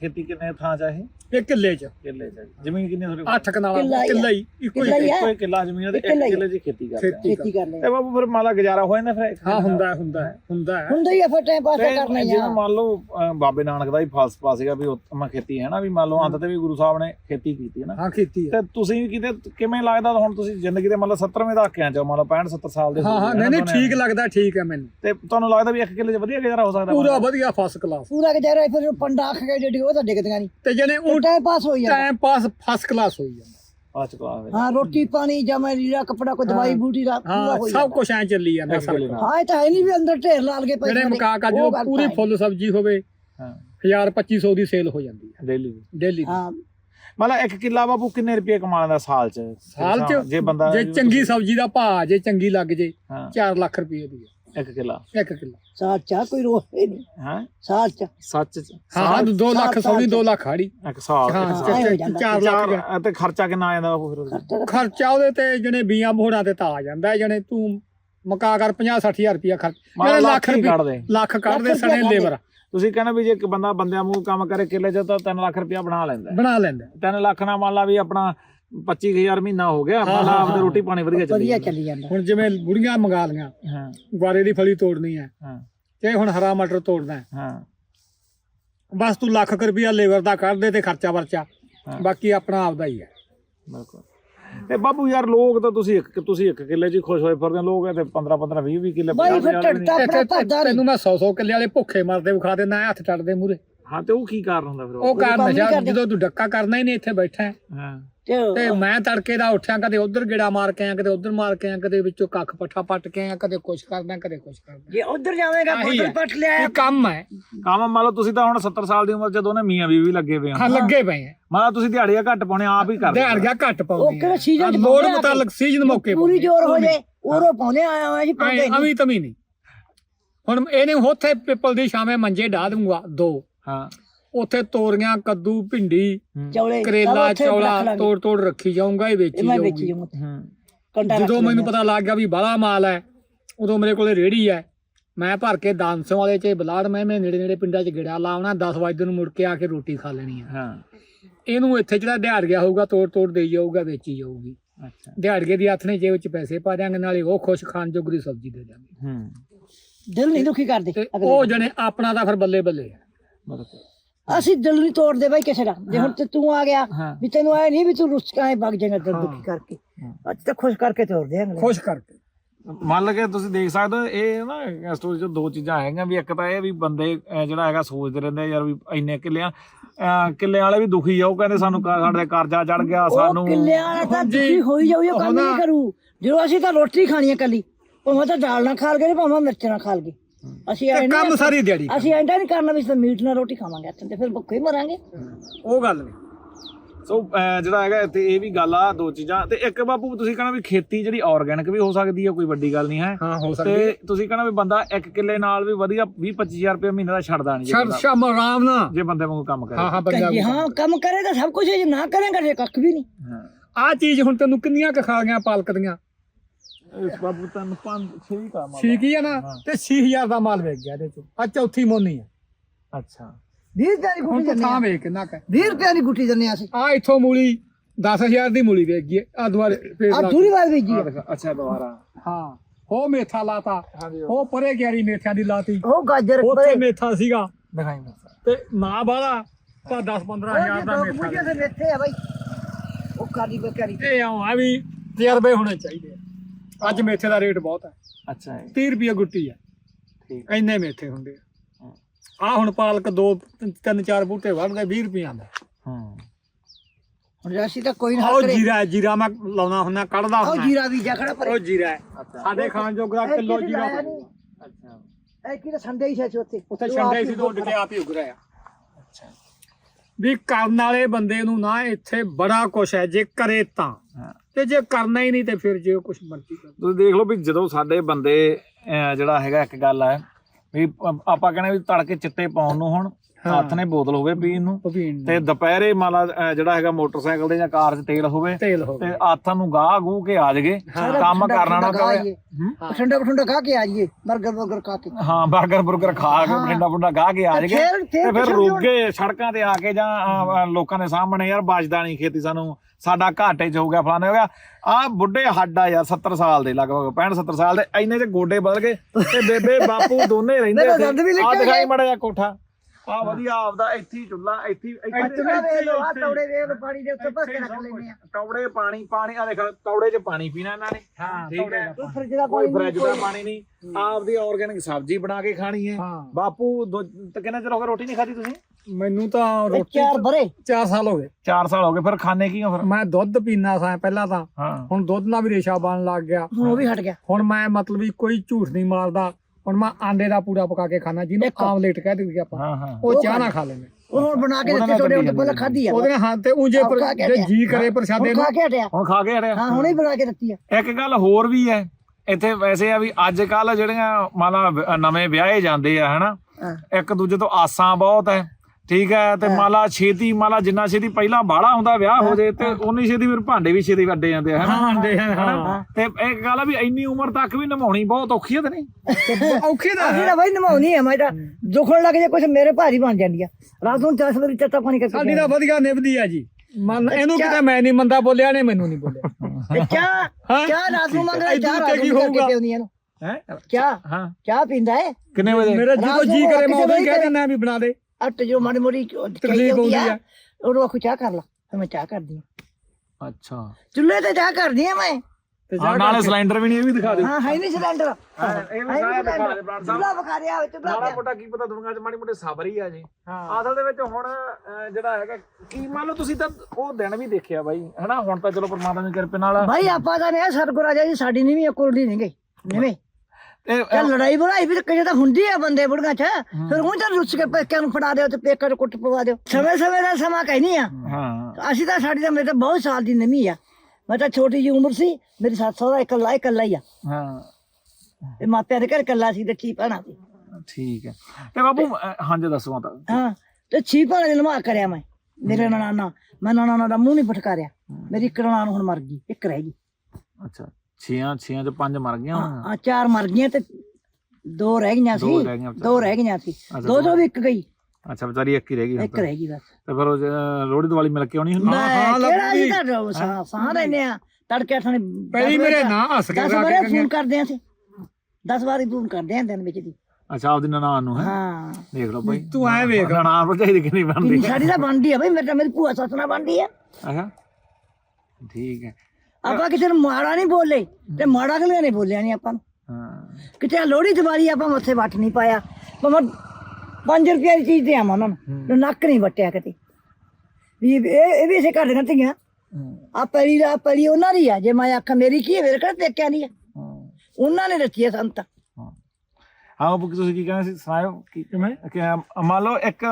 ਖੇਤੀ ਕਿੰਨੇ ਥਾਂ ਚ ਇਹ?
ਇਹ ਕਿੱਲੇ ਚ।
ਕਿੱਲੇ ਚ ਜ਼ਮੀਨ ਕਿੰਨੀ ਤੁਹਾਡੇ ਕੋਲ?
8 ਕਨਾਲਾ
ਕਿੱਲਾ ਹੀ
ਹੀ ਇੱਕੋ
ਹੀ
ਹੀ
ਹੈ।
ਇੱਕੋ ਹੀ ਕਿੱਲਾ ਜ਼ਮੀਨ ਹੈ ਤੇ
ਇੱਕ ਕਿੱਲਾ ਹੀ
ਦੀ ਖੇਤੀ ਕਰਦੇ ਆ।
ਖੇਤੀ
ਖੇਤੀ ਕਰ ਲੈ
ਤੇ ਬਾਬੂ ਫਿਰ ਮਾਲਾ ਗੁਜ਼ਾਰਾ ਹੋ ਜਾਂਦਾ ਫਿਰ?
ਹਾਂ? ਹੁੰਦਾ ਹੈ, ਹੁੰਦਾ ਹੈ, ਹੁੰਦਾ। ਹੈ
ਹੁੰਦਾ ਹੀ ਆ ਫਿਰ ਟਾਈਮ ਪਾਸ ਕਰਨਾ ਹੀ
ਜਿਵੇਂ
ਆ
ਮੰਨ ਲਓ ਬਾਬੇ ਨਾਨਕ ਦਾ ਹੀ ਫਲਸਫਾ ਸੀਗਾ ਵੀ ਉੱਤਮ ਖੇਤੀ ਹੈ ਨਾ ਵੀ ਮੰਨ ਲਓ ਅੰਤ ਤੇ ਵੀ ਗੁਰੂ ਸਾਹਿਬ ਨੇ ਖੇਤੀ ਕੀਤੀ ਹੈ ਨਾ।
ਹਾਂ ਖੇਤੀ ਹੈ
ਤੇ ਤੁਸੀਂ ਵੀ ਕਿਤੇ ਕਿਵੇਂ ਲੱਗਦਾ ਹੁਣ ਤੁਸੀਂ ਜ਼ਿੰਦਗੀ ਦੇ ਮਤਲਬ 70ਵੇਂ ਦਹਾਕਿਆਂ ਚ ਹੋ, ਮੰਨ ਲਓ 65 70 ਸਾਲ ਦੇ
ਹਾਂ
ਹੋ
ਹਾਂ ਨਹੀਂ ਨਹੀਂ ਠੀਕ ਲੱਗਦਾ ਠੀਕ ਹੈ ਮੈਨੂੰ।
ਤੇ ਤੁਹਾਨੂੰ ਲੱਗਦਾ ਵੀ ਇੱਕ ਕਿੱਲੇ 'ਚ ਵਧੀਆ ਗੁਜ਼ਾਰਾ ਹੋ ਸਕਦਾ
ਪੂਰਾ ਵਧੀਆ ਫਸਟ ਕਲਾਸ
ਪੂਰਾ ਗੁਜ਼ਾਰਾ ਫਿਰ ਪੰਡਾ ਅੱਖ ਕੇ ਜਿਹੜੀ ਉਹ ਤਾਂ ਡਿੱਗਦੀਆਂ ਨਹੀਂ।
ਤੇ ਜਨੇ ਉਹ
ਟਾਈਮ ਪਾਸ ਹੋਈ ਜਾਂਦਾ।
ਟਾਈਮ ਪਾਸ ਫਸਟ ਕਲਾਸ ਹੋਈ ਜਾਂਦਾ।
ਪਾਚ ਕਲਾਸ
ਹਾਂ ਰੋਟੀ ਪਾਣੀ ਜਮਾ ਲੀੜਾ ਕਪੜਾ ਕੋਈ ਦਵਾਈ ਬੂਟੀ ਦਾ ਪੂਰਾ ਹੋਈ
ਸਭ ਕੁਝ ਐ ਚੱਲੀ ਜਾਂਦਾ
ਨਾਲ।
ਹਾਂ ਇਹ ਤਾਂ ਹੈ ਨਹੀਂ ਵੀ ਅੰਦਰ ਢੇਰ ਲਾ ਲਗੇ ਪੈਸੇ
ਜਿਹੜੇ ਮਕਾ ਕਾ ਜੋ ਪੂਰੀ। ਫੁੱਲ ਸਬਜ਼ੀ ਹੋਵੇ
ਹਾਂ।
1000 2500 ਦੀ ਸੇਲ ਹੋ ਜਾਂਦੀ ਹੈ।
ਡੇਲੀ
ਡੇਲੀ
ਹਾਂ।
ਮਤਲਬ ਇੱਕ ਕਿੱਲਾ ਬਾਬੂ ਕਿੰਨੇ ਰੁਪਏ ਕਮਾ ਲੈਂਦਾ ਸਾਲ 'ਚ?
ਸਾਲ ਚ
ਜੇ ਬੰਦਾ
ਜੇ ਚੰਗੀ ਸਬਜ਼ੀ ਦਾ ਭਾਅ ਜੇ ਚੰਗੀ ਲੱਗ ਜੇ
ਹਾਂ।
4 ਲੱਖ ਰੁਪਏ ਦੀ ਹੈ
ਇੱਕ ਕਿੱਲਾ।
ਇੱਕ ਕਿਲੋ।
ਸਾਲ ਚ ਕੋਈ ਰੋਹ ਹੀ ਨਹੀਂ।
ਹਾਂ?
ਚ।
ਸੱਚ 'ਚ।
ਹਾਂ ਹਾਂ 2 ਲੱਖ
ਸਾਲ
2 ਲੱਖ ਹਾੜੀ।
ਇੱਕ ਸਾਲ
ਹਾਂ
ਇੱਕ
ਹਾਂ,
ਸਾਲ।
ਐਂ ਹੋ ਜਾਂਦਾ।
4 ਲੱਖ ਦਾ।
ਚਾਰ- ਤੇ ਖਰਚਾ ਕਿੰਨਾ ਆ ਜਾਂਦਾ ਫਿਰ?
ਖਰਚਾ ਤਾਂ-
ਖਰਚਾ ਉਹਦੇ ਤੇ ਜਣੇ ਬੀਆਂ ਬੋੜਾ ਤੇ ਤਾਂ ਆ ਜਾਂਦਾ ਹੈ, ਜਣੇ ਤੂੰ ਮਕਾ ਕਰ 50 60000 ਰੁਪਇਆ ਖਰਚ। ਜਿਹੜੇ
ਲਓ
ਲੱਖ
ਲੱਖ ਹੀ
ਰੁਪਏ
ਕੱਢ ਦੇ।
ਲੱਖ ਕੱਢਦੇ
ਲੱਖ
ਸਣੇ
ਰੁਪਇਆ
ਲੇਬਰ।
ਤੁਸੀਂ ਕਹਿੰਦੇ ਵੀ ਜੇ ਇੱਕ ਬੰਦਾ ਬੰਦਿਆਂ ਮੂੰਹ ਕੰਮ ਕਰੇ ਕਿੱਲੇ 'ਚ ਤਾਂ 3 ਲੱਖ ਰੁਪਇਆ ਬਣਾ ਲੈਂਦਾ।
ਬਣਾ ਲੈਂਦਾ
3 ਲੱਖ ਨਾਲ ਮੰਨ ਲਾ ਵੀ ਆਪਣਾ 25000 ਮਹੀਨਾ ਹੋ ਗਿਆ
ਹਾਂ,
ਆਪਣੀ
ਹਾਂ।
ਰੋਟੀ ਪਾਣੀ ਵਧੀਆ ਚੱਲੀ
ਵਧੀਆ
ਜਾਂਦਾ।
ਚੱਲੀ ਜਾਂਦਾ।
ਹੁਣ ਜਿਵੇਂ ਬੁੜੀਆਂ ਮੰਗਾ ਲੀਆਂ
ਹਾਂ।
ਗੁਆਰੇ ਦੀ ਫਲੀ ਤੋੜਨੀ ਹੈ
ਹਾਂ।
ਤੇ ਹੁਣ ਹਰਾ ਮਟਰ ਤੋੜਨਾ ਹੈ।
ਹਾਂ।
ਬਸ ਤੂੰ ਲੱਖ ਕੁ ਰੁਪਇਆ ਲੇਬਰ ਦਾ ਕੱਢ ਦੇ ਤੇ ਖਰਚਾ ਵਰਚਾ
ਹਾਂ।
ਬਾਕੀ ਆਪਣਾ ਆਪਦਾ ਹੀ ਹੈ।
ਬਿਲਕੁਲ। ਤੇ ਬਾਬੂ ਯਾਰ ਲੋਕ ਤਾਂ ਤੁਸੀਂ ਇੱਕ ਤੁਸੀਂ ਇੱਕ ਕਿੱਲੇ 'ਚ ਹੀ ਖੁਸ਼ ਹੋਏ ਫਿਰਦੇ ਹੋ, ਲੋਕ ਤੇ 15 15 20 20 ਕਿੱਲੇ
ਬਾਈ
50
ਫਿਰ। ਆਪਣਾ
ਤੇ-
ਭਰਦਾ ਨਹੀਂ।
ਤੈਨੂੰ ਮੈਂ 100 100 ਕਿੱਲੇ ਵਾਲੇ ਭੁੱਖੇ ਮਰਦੇ ਵਿਖਾ ਦੇਣਾ ਹੱਥ ਟੱਟਦੇ ਮੂਰੇ
ਹਾਂ ਤੇ ਉਹ ਕੀ ਕਾਰਨ ਹੁੰਦਾ ਫਿਰ?
ਉਹ ਕਾਰਨ
ਕੰਮ ਨਹੀਂ
ਨਸ਼ਾ
ਕਰਦੇ।
ਜਦੋਂ ਤੂੰ ਡੱਕਾ ਕਰਨਾ ਹੀ ਨਹੀਂ ਇੱਥੇ ਬੈਠਾ ਹੈ।
ਹਾਂ।
ਤੇ
ਤੇ ਮੈਂ ਤੜਕੇ ਦਾ ਉੱਠਿਆ ਕਦੇ ਉਧਰ ਗੇੜਾ ਮਾਰ ਕੇ ਆਇਆ ਕਦੇ ਉਧਰ ਮਾਰ ਕੇ ਆਇਆ ਕਦੇ ਵਿੱਚੋਂ ਕੱਖ ਪੱਠਾ ਪੱਟ ਕੇ ਆਇਆ ਕਦੇ ਕੁਛ ਕਰਦਾ ਕਦੇ ਕੁਛ ਕਰਦਾ
ਜੇ ਉਧਰ ਜਾਵੇਂਗਾ
ਆਹੀ
ਬੋਤਲ। ਪੱਟ ਲਿਆ।
ਇਹ ਕੰਮ ਹੈ।
ਕੰਮ ਮੰਨ ਲਓ ਤੁਸੀਂ ਤਾਂ ਹੁਣ 70 ਸਾਲ ਦੀ ਉਮਰ 'ਚ ਦੋਨੇ ਮੀਆਂ ਬੀਵੀ ਲੱਗੇ ਪਏ
ਹਾਂ
ਹੋ
ਲੱਗੇ ਪਏ ਆ।
ਮੰਨ ਲਓ ਤੁਸੀਂ ਦਿਹਾੜੀਆਂ ਘੱਟ ਪਾਉਣੇ ਆਪ ਹੀ ਕਰਦੇ
ਦਿਹਾੜ ਗਿਆ ਘੱਟ
ਉਹ
ਪਾਉਂਦੇ
ਕਿਹੜਾ season ਚ
ਲੋੜ
ਪਾਉਂਦੇ ਆ
ਮੁਤਾਲਕ ਸੀਜ਼ਨ ਮੌਕੇ
ਪੂਰੀ ਜ਼ੋਰ ਹੋ ਜੇ ਉਰੋਂ ਪਾਉਂਦੇ ਆਇਆ ਹੋਇਆ ਜੀ ਪਾਉਂਦੇ ਨਹੀਂ।
ਅਮੀ ਤਮੀ ਨਹੀਂ। ਹੁਣ ਇਹਨੇ ਉੱਥੇ ਪਿੱਪਲ ਦੀ ਛਾਵੇਂ ਮੰਜੇ ਢਾ ਦੂੰਗਾ ਦੋ।
ਹਾਂ।
ਉੱਥੇ ਤੋਰੀਆਂ ਕੱਦੂ ਭਿੰਡੀ
ਚੌਲੇ
ਕਰੇਲਾ ਚੌਲਾ। ਤੋੜ ਤੋੜ ਰੱਖੀ ਜਾਊਂਗਾ ਇਹ ਵੇਚੀ
ਮੈਂ ਵੇਚੀ
ਜਾਊਗੀ। ਜਦੋਂ ਮੈਨੂੰ ਪਤਾ ਲੱਗ ਗਿਆ ਵੀ ਬਾਹਲਾ ਮਾਲ ਹੈ ਉਦੋਂ ਮੇਰੇ ਕੋਲੇ ਰੇੜੀ ਹੈ। ਮੈਂ ਭਰ ਕੇ ਦਾਨਸੋਂ ਵਾਲੇ ਚ ਬਲਾੜ ਮੈਂ ਮੈਂ ਨੇੜੇ ਨੇੜੇ ਪਿੰਡਾਂ ਚ ਗੇੜਾ ਲਾਉਣਾ 10 ਵਜੇ ਨੂੰ ਮੁੜ ਕੇ ਆ ਕੇ ਰੋਟੀ ਖਾ ਲੈਣੀ ਹੈ।
ਹਾਂ।
ਇਹਨੂੰ ਇੱਥੇ ਜਿਹੜਾ ਦਿਹਾੜ ਗਿਆ ਹੋਊਗਾ ਤੋੜ ਤੋੜ ਦੇਈ ਜਾਊਗਾ ਵੇਚੀ ਜਾਊਗੀ।
ਅੱਛਾ।
ਦਿਹਾੜੀਏ ਦੀ ਹੱਥ ਨੇ ਜੇਬ ਚ ਪੈਸੇ ਪਾ ਦਿਆਂਗੇ ਨਾਲੇ ਉਹ ਖੁਸ਼ ਖਾਣ ਜੋਗਰੀ ਸਬਜ਼ੀ ਦੇ ਦਿਆਂਗੇ।
ਹੂੰ।
ਦਿਲ ਨਹੀਂ ਦੁਖੀ ਕਰਦੇ
ਉਹ ਜਣੇ ਆਪਣਾ ਤਾਂ ਫਿਰ ਬੱਲੇ ਬੱਲੇ
ਅਸੀਂ ਦਿਲ ਨਹੀਂ ਤੋੜਦੇ ਬਾਈ ਕਿਸੇ ਦਾ ਜੇ ਹੁਣ ਤੇ ਤੂੰ ਆ ਗਿਆ ਵੀ ਤੈਨੂੰ ਆਏ ਨਹੀਂ ਵੀ ਤੂੰ ਰੁੱਸ ਕੇ ਆਏ ਵਗ ਜਾਏਗਾ ਦਿਲ। ਦੁਖੀ ਕਰਕੇ। ਅੱਜ ਤਾਂ ਖੁਸ਼ ਕਰਕੇ ਤੋੜਦੇ ਆ
ਖੁਸ਼ ਕਰਕੇ।
ਮੰਨ ਲਗੇ ਤੁਸੀਂ ਦੇਖ ਸਕਦੇ ਹੋ ਇਹ ਨਾ ਸਟੋਰੀ ਚ ਦੋ ਚੀਜ਼ਾਂ ਹੈਗੀਆਂ ਵੀ ਇੱਕ ਤਾਂ ਇਹ ਵੀ ਬੰਦੇ ਜਿਹੜਾ ਹੈਗਾ ਸੋਚਦੇ ਰਹਿੰਦੇ ਯਾਰ ਵੀ ਇੰਨੇ ਕਿੱਲਿਆਂ ਕਿੱਲੇ ਵਾਲੇ ਵੀ ਦੁਖੀ ਆ ਉਹ ਕਹਿੰਦੇ ਸਾਨੂੰ ਸਾਡੇ ਕਰਜ਼ਾ ਚੜ ਗਿਆ ਸਾਨੂੰ
ਕਿੱਲਿਆਂ ਵਾਲਾ ਤਾਂ ਦੁਖੀ ਹੋਈ ਜਾਊ ਉਹ ਕੰਮ ਨਹੀਂ ਕਰੂ। ਜਦੋਂ ਅਸੀਂ ਤਾਂ ਰੋਟੀ ਖਾਣੀ ਹੈ ਕੱਲੀ ਭਾਵੇਂ ਤਾਂ ਦਾਲ ਨਾ ਖਾ ਲਗੇ ਭਾਵੇਂ ਮਿਰਚ ਨਾ ਖਾ ਲਗੇ ਅਸੀਂ
ਤੇ
ਐਂ
ਕੰਮ ਸਾਰੀ ਦਿਹਾੜੀ
ਅਸੀਂ ਐਂਡਾ ਨਹੀਂ ਕਰਨਾ ਵੀ ਅਸੀਂ ਤਾਂ ਮੀਟ ਨਾਲ ਰੋਟੀ ਖਾਵਾਂਗੇ ਇੱਥੇ ਤੇ ਫਿਰ ਭੁੱਖੇ ਹੀ ਮਰਾਂਗੇ।
ਉਹ ਗੱਲ ਨਹੀਂ।
ਸੋ ਅਹ, ਜਿਹੜਾ ਹੈਗਾ ਇੱਥੇ ਇਹ ਵੀ ਗੱਲ ਆ ਦੋ ਚੀਜ਼ਾਂ। ਤੇ ਇੱਕ ਬਾਪੂ ਤੁਸੀਂ ਕਹਿੰਦਾ ਵੀ ਖੇਤੀ ਜਿਹੜੀ ਆਰਗੈਨਿਕ ਵੀ ਹੋ ਸਕਦੀ ਹੈ ਕੋਈ ਵੱਡੀ ਗੱਲ ਨਹੀਂ ਹੈ।
ਹਾਂ ਹੋ
ਤੇ ਤੁਸੀਂ ਕਹਿੰਦਾ ਵੀ ਬੰਦਾ ਇੱਕ ਕਿੱਲੇ ਨਾਲ ਵੀ ਵਧੀਆ 20 25000 ਰੁਪਏ ਮਹੀਨੇ ਦਾ ਛੱਡਦਾ ਨਹੀਂ ਜੇ
ਸ਼ਰ
ਬੰਦਾ-
ਸ਼ਮ ਆਰਾਮ ਨਾਲ।
ਜੇ ਬੰਦੇ ਵਾਂਗੂ ਕੰਮ ਕਰੇ।
ਹਾਂ ਹਾਂ ਬੰਦਾ
ਜੀ ਹਾਂ ਕੰਮ ਕਰੇਗਾ ਸਭ ਕੁਝ ਜੇ ਨਾ ਕਰੇਗਾ ਤੇ ਕੱਖ ਵੀ ਨਹੀਂ।
ਹਾਂ।
ਆ ਚੀਜ਼ ਹੁਣ ਤੈਨੂੰ ਕਿੰਨੀਆਂ ਕੁ ਖਾ ਗਿਆ ਪਾਲਕ ਦੀਆਂ?
ਇਸ ਬਾਬੂ ਤੈਨੂੰ ਪੰਜ ਛੇ ਹੀ ਕੰਮ
ਠੀਕ ਹੀ ਆ ਨਾ ਤੇ 6000 ਦਾ ਮਾਲ ਵੇਚ ਗਿਆ ਇਹਦੇ ਚ। ਆ ਚੌਥੀ ਮੋਨੀ ਆ।
ਅੱਛਾ।
20 ਰੁਪਏ ਦੀ
ਹੁਣ
ਗੁੱਟੀ
ਤੂੰ
ਦਿੰਦੇ
ਥਾਂ
ਆ।
ਵੇਖ ਕਿੰਨਾ ਕੁ
20 ਰੁਪਏ ਦੀ ਗੁੱਟੀ ਦਿੰਦੇ ਆ ਅਸੀਂ।
ਆ ਇੱਥੋਂ ਮੂਲੀ 10000 ਦੀ ਮੂਲੀ ਵੇਚ ਗਈ ਆ ਦੁਆਰੇ ਫੇਰ
ਆ
ਲਾ
ਦੂਰੀ ਵਾਰ ਬੀਜੀ ਆ।
ਅੱਛਾ ਦੁਬਾਰਾ।
ਹਾਂ ਉਹ ਮੇਥਾ ਲਾਤਾ।
ਹਾਂਜੀ
ਉਹ। ਪਰੇ ਗਿਆਰੀ ਮੇਥਿਆਂ ਦੀ ਲਾਤੀ।
ਉਹ ਗਾਜਰ
ਉੱਥੇ
ਪਰੇ।
ਮੇਥਾ ਸੀਗਾ।
ਦਿਖਾਈ ਮੈਂ।
ਤੇ ਨਾ ਬਾਲਾ ਤਾਂ 10 15000 ਦਾ ਮੇਥਾ
ਮੇਥੇ ਆ ਬਾਈ। ਉਹ ਕਾਲੀ ਬਕਰੀ।
ਇਹ ਆ ਵੀ ਤਜਰਬੇ ਹੋਣੇ ਚਾਹੀਦੇ ਆ। ਅੱਜ ਮੇਥੇ ਦਾ ਰੇਟ ਬਹੁਤ ਹੈ।
ਅੱਛਾ ਜੀ।
30 ਰੁਪਏ ਗੁੱਟੀ ਆ
ਠੀਕ।
ਇੰਨੇ ਮੇਥੇ ਹੁੰਦੇ ਆ। ਆ ਹੁਣ ਪਾਲਕ ਦੋ ਤਿੰਨ ਚਾਰ ਬੂਟੇ ਵੱਢਦੇ 20 ਰੁਪਏ ਆਂਦਾ
ਹੂੰ।
ਹੁਣ ਅਸੀਂ ਤਾਂ ਕੋਈ ਨਾ
ਉਹ ਜੀਰਾ ਹੈ, ਜੀਰਾ ਮੈਂ ਲਾਉਣਾ ਹੁੰਦਾ ਕੱਢਦਾ
ਉਹ
ਹੁੰਦਾ।
ਜੀਰਾ ਵੀ ਜਖੜਾ ਪਰੇ
ਉਹ ਜੀਰਾ ਹੈ।
ਅੱਛਾ।
ਸਾਡੇ ਖਾਣ ਜੋਗਾ ਕਿਲੋ ਜੀਰਾ।
ਅੱਛਾ
ਇਹ ਕੀ ਸੰਡੇ ਹੀ ਸੀ ਉੱਥੇ।
ਉੱਥੇ
ਜੋ ਆਪ
ਛੰਡੇ
ਹੀ
ਸੀ ਤੋਂ ਉੱਡ ਕੇ ਆਪ ਹੀ ਉਗ ਰਿਹਾ
ਅੱਛਾ
ਵੀ ਕਰਨ ਵਾਲੇ ਬੰਦੇ ਨੂੰ ਨਾ ਇੱਥੇ ਬੜਾ ਕੁਛ ਹੈ ਜੇ ਕਰੇ ਤਾਂ।
ਹਾਂ।
ਤੇ ਜੇ ਕਰਨਾ ਹੀ ਨਹੀਂ ਤੇ ਫਿਰ ਜੇ ਕੁਛ ਮਰਜ਼ੀ ਕਰ।
ਤੁਸੀਂ ਦੇਖ ਲਓ ਵੀ ਜਦੋਂ ਸਾਡੇ ਬੰਦੇ ਅਹ, ਜਿਹੜਾ ਹੈਗਾ ਇੱਕ ਗੱਲ ਹੈ ਵੀ ਆਪਾਂ ਕਹਿੰਦੇ ਵੀ ਤੜਕੇ ਚਿੱਟੇ ਪਾਉਣ ਨੂੰ ਹੁਣ ਹੱਥ ਨੇ ਬੋਤਲ ਹੋਵੇ ਪੀਣ ਨੂੰ। ਤੇ ਦੁਪਹਿਰੇ ਮਾਲਾ ਜਿਹੜਾ ਹੈਗਾ ਮੋਟਰਸਾਈਕਲ ਦੇ ਜਾਂ ਕਾਰ 'ਚ ਤੇਲ ਹੋਵੇ ਤੇ ਆਥਾਂ ਨੂੰ ਗਾਹ ਗੂ ਕੇ ਆ ਜਗੇ ਕੰਮ ਕਰਨਾ ਨਾ ਕਰੇ।
ਠੰਡਾ ਠੰਡਾ ਖਾ ਕੇ ਆ ਜੀਏ 버ਗਰ 버ਗਰ ਖਾ ਕੇ।
ਹਾਂ 버ਗਰ 버ਗਰ ਖਾ ਕੇ ਠੰਡਾ ਠੰਡਾ ਖਾ ਕੇ ਆ ਜਗੇ। ਤੇ ਫਿਰ ਰੁਕੇ ਸੜਕਾਂ ਤੇ ਆ ਕੇ ਜਾਂ ਲੋਕਾਂ ਦੇ ਸਾਹਮਣੇ ਯਾਰ ਬਾਜਦਾ ਨਹੀਂ ਖੇਤੀ ਸਾਨੂੰ। ਸਾਡਾ ਘਾਟੇ 'ਚ ਹੋ ਗਿਆ ਫਲਾਣੇ ਹੋ ਗਿਆ। ਆ ਬੁੱਢੇ ਹੱਡਾ ਯਾਰ 70 ਸਾਲ ਦੇ ਲਗਭਗ 65 70 ਸਾਲ ਦੇ। ਇੰਨੇ 'ਚ ਗੋਡੇ ਬਦਲ ਗਏ। ਤੇ ਬੇਬੇ ਬਾਪੂ ਦੋਨੇ ਰਹਿੰਦੇ ਆ ਦਿਖਾਈ ਮੜਾ ਕੋਠਾ। ਆ ਵਧੀਆ ਆਪਦਾ ਇੱਥੇ ਹੀ ਚੁੱਲਾ ਇੱਥੇ ਹੀ- ਇੱਥੇ
ਇੱਥੇ
ਚੁੱਲ੍ਹਾ ਵੇਖ ਲਓ, ਆਹ
ਇੱਥੇ-
ਤੌੜੇ ਲਓ, ਪਾਣੀ ਦੇ ਉੱਤੇ ਭਰ ਕੇ ਰੱਖ ਲੈਂਦੇ ਆ।
ਤੌੜੇ ਪਾਣੀ ਪਾਣੀ ਆ ਦੇਖ ਤੌੜੇ 'ਚ ਪਾਣੀ ਪੀਣਾ ਇਹਨਾਂ ਨੇ।
ਹਾਂ
ਠੀਕ ਹੈ?
ਕੋਈ ਫਰਿੱਜ ਦਾ
ਕੋਈ
ਪਾਣੀ
ਫਰਿੱਜ ਦਾ ਪਾਣੀ ਨਹੀਂ। ਆਪਦੀ ਆਰਗੈਨਿਕ ਸਬਜ਼ੀ ਬਣਾ ਕੇ ਖਾਣੀ ਹੈ।
ਹਾਂ।
ਬਾਪੂ ਦੋ ਤੇ ਕਿੰਨਾ ਚਿਰ ਹੋ ਗਿਆ ਰੋਟੀ ਨਹੀਂ ਖਾਧੀ ਤੁਸੀਂ?
ਮੈਨੂੰ ਤਾਂ
ਇਹ
ਰੋਟੀ
ਚਾਰ ਭਰੇ
4 ਸਾਲ ਹੋ ਗਏ।
4 ਸਾਲ ਹੋ ਗਏ ਫਿਰ ਖਾਣੇ ਕੀ ਹੋ ਫਿਰ?
ਮੈਂ ਦੁੱਧ ਪੀਣਾ ਸਾਂ ਪਹਿਲਾਂ ਤਾਂ।
ਹਾਂ।
ਹੁਣ ਦੁੱਧ ਨਾਲ ਵੀ ਰੇਸ਼ਾ ਬਣ ਲੱਗ ਗਿਆ।
ਹੁਣ ਉਹ ਵੀ ਹਟ ਗਿਆ।
ਹੁਣ ਮੈਂ ਮਤਲਬ ਵੀ ਕੋਈ ਝੂਠ ਨਹੀਂ ਮਾਰਦਾ। ਹੁਣ ਮੈਂ ਆਂਡੇ ਦਾ ਪੂੜਾ ਪਕਾ ਕੇ ਖਾਣਾ ਜਿਹਨੂੰ। ਆਮਲੇਟ ਕਹਿ ਦਿੰਦੇ ਆਪਾਂ।
ਹਾਂ ਹਾਂ।
ਉਹ ਚਾਹ ਨਾ ਖਾ ਲੈਂਦੇ।
ਉਹ ਹੁਣ ਬਣਾ ਕੇ ਦਿੱਤੇ ਤੁਹਾਡੇ ਹੁਣ ਪਹਿਲਾਂ ਖਾਧੀ ਆ।
ਉਹਦੇ ਨਾਲ ਹਾਂ ਤੇ ਉਂਝੇ
ਕੇ
ਜੇ। ਜੀ ਕਰੇ ਪ੍ਰਸ਼ਾਦੇ
ਹੁਣ
ਨੂੰ।
ਖਾ ਕੇ ਹਟਿਆ।
ਹੁਣ ਖਾ ਕੇ ਹਟਿਆ।
ਹਾਂ ਹੁਣੇ ਹੀ ਬਣਾ ਕੇ ਦਿੱਤੀ ਆ।
ਇੱਕ ਗੱਲ ਹੋਰ ਵੀ ਹੈ ਇੱਥੇ ਵੈਸੇ ਆ ਵੀ ਅੱਜ ਕੱਲ ਜਿਹੜੀਆਂ ਮੰਨ ਲਾ ਵ- ਨਵੇਂ ਵਿਆਹੇ ਜਾਂਦੇ ਆ ਹਨਾ? ਇੱਕ ਦੂਜੇ ਤੋਂ ਆਸਾਂ ਬਹੁਤ ਹੈ। ਠੀਕ ਹੈ ਤੇ ਮੰਨ ਲਾ ਛੇਤੀ ਮੰਨ ਲਾ ਜਿੰਨਾ ਛੇਤੀ ਪਹਿਲਾਂ ਬਾਹਲਾ ਹੁੰਦਾ ਵਿਆਹ ਹੋ ਜੇ ਤੇ ਉਨੀ ਛੇਤੀ ਫਿਰ ਭਾਂਡੇ ਵੀ ਛੇਤੀ ਵੱਡੇ ਜਾਂਦੇ ਆ ਹਨਾ?
ਹਾਂ ਆਂਡੇ ਹਾਂ। ਹਾਂ
ਤੇ ਇੱਕ ਗੱਲ ਆ ਵੀ ਇੰਨੀ ਉਮਰ ਤੱਕ ਵੀ ਨਿਭਾਉਣੀ ਬਹੁਤ ਔਖੀ ਹੈ ਤੇ ਨਹੀਂ?
ਔਖੇ ਦਾ
ਅਸੀਂ
ਹੈ।
ਤਾਂ ਬਾਈ ਨਮਾਉਣੀ ਆ ਮੈਂ ਤਾਂ ਦੁਖਣ ਲੱਗ ਜੇ ਕੁਝ ਮੇਰੇ ਭਾਰੀ ਬਣ ਜਾਂਦੀ ਆ। ਰਾਤ ਨੂੰ 10 ਵਜੇ ਚੱਤਾ ਪਾਣੀ ਕਰਕੇ
ਸਾਡੀ ਤਾਂ ਵਧੀਆ ਨਿਭਦੀ ਆ ਜੀ। ਮਨ ਇਹਨੂੰ ਕਿਤੇ ਮੈਂ ਨਹੀਂ ਮੰਦਾ ਬੋਲਿਆ ਨੇ ਮੈਨੂੰ ਨਹੀਂ ਬੋਲਿਆ। ਹਾਂ।
ਚਾਹ ਰਾਤ ਨੂੰ
ਇੱਧਰ
ਚਾਹ
ਤੇ
ਰਾਤ
ਕੀ
ਨੂੰ ਕਰਕੇ
ਹੋਊਗਾ?
ਪਿਉਂਦੀਆਂ ਨੂੰ
ਹੈ?
ਚਾਹ
ਹਾਂ।
ਚਾਹ ਪੀਂਦਾ ਹੈ
ਕਿੰਨੇ ਵਜੇ?
ਮੇਰਾ ਜਦੋਂ ਜੀ ਕਰੇ ਮੈਂ ਉਦੋਂ ਹੀ ਕਹਿ ਦਿੰਦਾ ਵੀ ਬਣਾ ਦੇ।
ਅੱਟ ਜੋ ਮਾੜੀ ਮੋੜੀ
ਤਕਲੀਫ ਹੁੰਦੀ ਆ।
ਉਹ ਆਖੂ ਚਾਹ ਕਰ ਲਾ। ਫਿਰ ਮੈਂ ਚਾਹ ਕਰਦੀ ਆ
ਅੱਛਾ।
ਚੁੱਲ੍ਹੇ ਤੇ ਚਾਹ ਕਰਦੀ ਆ ਮੈਂ।
ਤੇ
ਹਾਂ,
ਜਾ
ਨਾਲੇ ਸਿਲੰਡਰ ਵੀ ਨਹੀਂ ਇਹ ਵੀ ਦਿਖਾ ਦਿਓ।
ਹਾਂ ਹੈ ਨਹੀਂ ਸਿਲੰਡਰ।
ਇਹ ਵੀ ਸਾਰਾ ਦਿਖਾ ਦੇ ਬਰਾੜ ਸਾਹਿਬ।
ਚੁੱਲ੍ਹਾ ਵਿਖਾ ਰਿਹਾ ਚੁੱਲ੍ਹਾ
ਮਾੜਾ। ਮੋਟਾ ਕੀ ਪਤਾ ਦੁਨੀਆ 'ਚ ਮਾੜੀ ਮੋਟੀ ਸਬਰ ਹੀ ਆ ਜੀ।
ਹਾਂ।
ਅਸਲ ਦੇ ਵਿੱਚ ਹੁਣ ਜਿਹੜਾ ਹੈਗਾ ਕੀ ਮੰਨ ਲਓ ਤੁਸੀਂ ਤਾਂ ਉਹ ਦਿਨ ਵੀ ਦੇਖਿਆ ਬਾਈ ਹਨਾ? ਹੁਣ ਤਾਂ ਚਲੋ ਪਰਮਾਤਮਾ ਦੀ ਕਿਰਪਾ ਨਾਲ
ਭਾਈ ਆਪਾਂ ਤਾਂ ਨੇ ਸਰਗੁਰਾ ਜੀ ਸਾਡੀ ਨਹੀਂ ਵੀ ਕੁਲਦੀ ਨਹੀਂ ਗਈ ਨਿਵੇਂ।
ਇਹ
ਲੜਾਈ ਬੜਾਈ ਵੀ ਕਦੇ ਤਾਂ ਹੁੰਦੀ ਆ ਬੰਦੇ ਬੁੜੀਆਂ ਚ। ਫਿਰ ਉਹ ਤਾਂ ਰੁੱਸ ਕੇ ਪੇਕਿਆਂ ਨੂੰ ਫੜਾ ਦਿਓ ਤੇ ਪੇਕਿਆਂ ਨੂੰ ਕੁੱਟ ਪਵਾ ਦਿਓ। ਸਮੇਂ ਸਮੇਂ ਦਾ ਸਮਾਂ ਕਹਿਨੀ ਆ।
ਹਾਂ।
ਅਸੀਂ ਤਾਂ ਸਾਡੀ ਤਾਂ ਮੇਰੇ ਤਾਂ ਬਹੁਤ ਸਾਲ ਦੀ ਨਵੀਂ ਆ। ਮੈਂ ਤਾਂ ਛੋਟੀ ਜੀ ਉਮਰ ਸੀ ਮੇਰੀ ਸੱਸ ਸਹੁਰਾ ਇਕੱਲਾ ਇਕੱਲਾ ਹੀ ਆ।
ਹਾਂ।
ਤੇ ਮਾਪਿਆਂ ਦੇ ਘਰ ਇਕੱਲਾ ਸੀ ਤੇ ਛੀ ਭੈਣਾਂ ਸੀ।
ਠੀਕ ਹੈ ਤੇ ਬਾਬੂ ਹਾਂਜੀ ਦੱਸੋ ਤਾਂ
ਹਾਂ ਤੇ ਛੀ ਭੈਣਾਂ ਦੇ ਨਮਾ ਕਰਿਆ ਮੈਂ ਮੇਰੇ ਨਾਨਾ ਮੈਂ ਨਾਨਾ ਦਾ ਮੂੰਹ ਨਹੀਂ ਫਟਕਾਰਿਆ। ਮੇਰੀ ਇੱਕ ਨਾਨ ਹੁਣ ਮਰ ਗਈ ਇੱਕ ਰਹਿ ਗਈ।
ਅੱਛਾ। ਛੀਆਂ ਛੀਆਂ ਚ ਪੰਜ ਮਰ ਗਈਆਂ ਹੋਣੀਆਂ।
ਆ ਚਾਰ ਮਰ ਗਈਆਂ ਤੇ ਦੋ ਰਹਿ ਗਈਆਂ ਸੀ।
ਦੋ ਰਹਿ ਗਈਆਂ
ਦੋ ਰਹਿ ਗਈਆਂ ਸੀ। ਦੋ ਦੋ। ਵੀ ਇੱਕ ਗਈ।
ਅੱਛਾ ਵਿਚਾਰੀ ਇੱਕ ਹੀ ਰਹਿ ਗਈ ਹੁਣ
ਇੱਕ
ਤਾਂ।
ਰਹਿ ਗਈ ਬਸ।
ਤੇ ਫਿਰ ਉਹ ਜ- ਲੋਹੜੀ ਦੀਵਾਲੀ ਮਿਲ ਕੇ ਆਉਣੀ ਹੁੰਦੀ
ਹਾਂ,
ਕਿਹੜਾ
ਲੱਭੀ।
ਸੀ ਤਾਂ ਸਾਹ ਸਾਹ ਲੈਨੇ ਆ? ਤੜਕੇ ਥਾਣੇ
ਪਹਿਲੀ ਮੇਰੇ ਨਾਂ ਹੱਸ ਕੇ
10
ਗਾ
ਵਾਰੀ
ਕੇ
ਫੋਨ ਕਰਦੇ ਆ ਸੀ 10 ਵਾਰੀ ਫੋਨ ਕਰਦੇ ਆ ਦਿਨ ਵਿੱਚ ਦੀ
ਅੱਛਾ ਆਪਦੀ ਨਨਾਣ ਨੂੰ ਹੈ?
ਹਾਂ।
ਦੇਖ ਲਓ ਭਾਈ
ਤੂੰ ਐਂ ਵੇਖ।
ਨਨਾਣ ਭਰਜਾਈ ਦੀ ਕਿੰਨੀ ਬਣਦੀ
ਕਿੰਨੀ ਸਾਡੀ ਤਾਂ ਬਣਦੀ ਆ ਬਈ ਮੇਰੇ ਤਾਂ ਮੇਰੀ ਭੂਆ ਸੱਸ ਨਾਲ ਬਣਦੀ ਆ।
ਅੱਛਾ। ਠੀਕ ਹੈ।
ਆਪਾਂ ਕਿਸੇ ਨੂੰ ਮਾੜਾ ਨਹੀਂ ਬੋਲੇ ਤੇ ਮਾੜਾ ਕਿਹਨੇ ਨਹੀਂ ਬੋਲਿਆ ਨਹੀਂ ਆਪਾਂ ਨੂੰ?
ਹਾਂ।
ਕਿਤੇ ਲੋਹੜੀ ਦੀਵਾਲੀ ਆਪਾਂ ਮੱਥੇ ਵੱਟ ਨਹੀਂ ਪਾਇਆ। ਭਾਵੇਂ 5 ਰੁਪਏ ਦੀ ਚੀਜ਼ ਦੇ ਆਵਾਂ ਉਹਨਾਂ ਨੂੰ ਨੱਕ ਨਹੀਂ ਵੱਟਿਆ ਕਿਤੇ। ਵੀ ਇਹ ਇਹ ਵੀ ਇਸੇ ਘਰ ਦੀਆਂ ਧੀਆਂ। ਆ ਪੈਲੀ ਦਾ ਪੈਲੀ ਉਹਨਾਂ ਦੀ ਆ। ਜੇ ਮੈਂ ਆਖਾਂ ਮੇਰੀ ਕੀ ਹੈ ਮੇਰੇ ਕਿਹੜਾ ਪੇਕਿਆਂ ਦੀ ਆ? ਉਹਨਾਂ ਨੇ ਰੱਖੀ ਆ ਸੰਤ।
ਹਾਂ ਉਹ ਤੁਸੀਂ ਕੀ ਕਹਿੰਦੇ ਸੀ ਸੁਣਾਓ ਕੀ ਕਿਵੇਂ? ਕਿ ਮੰਨ ਲਓ ਇੱਕ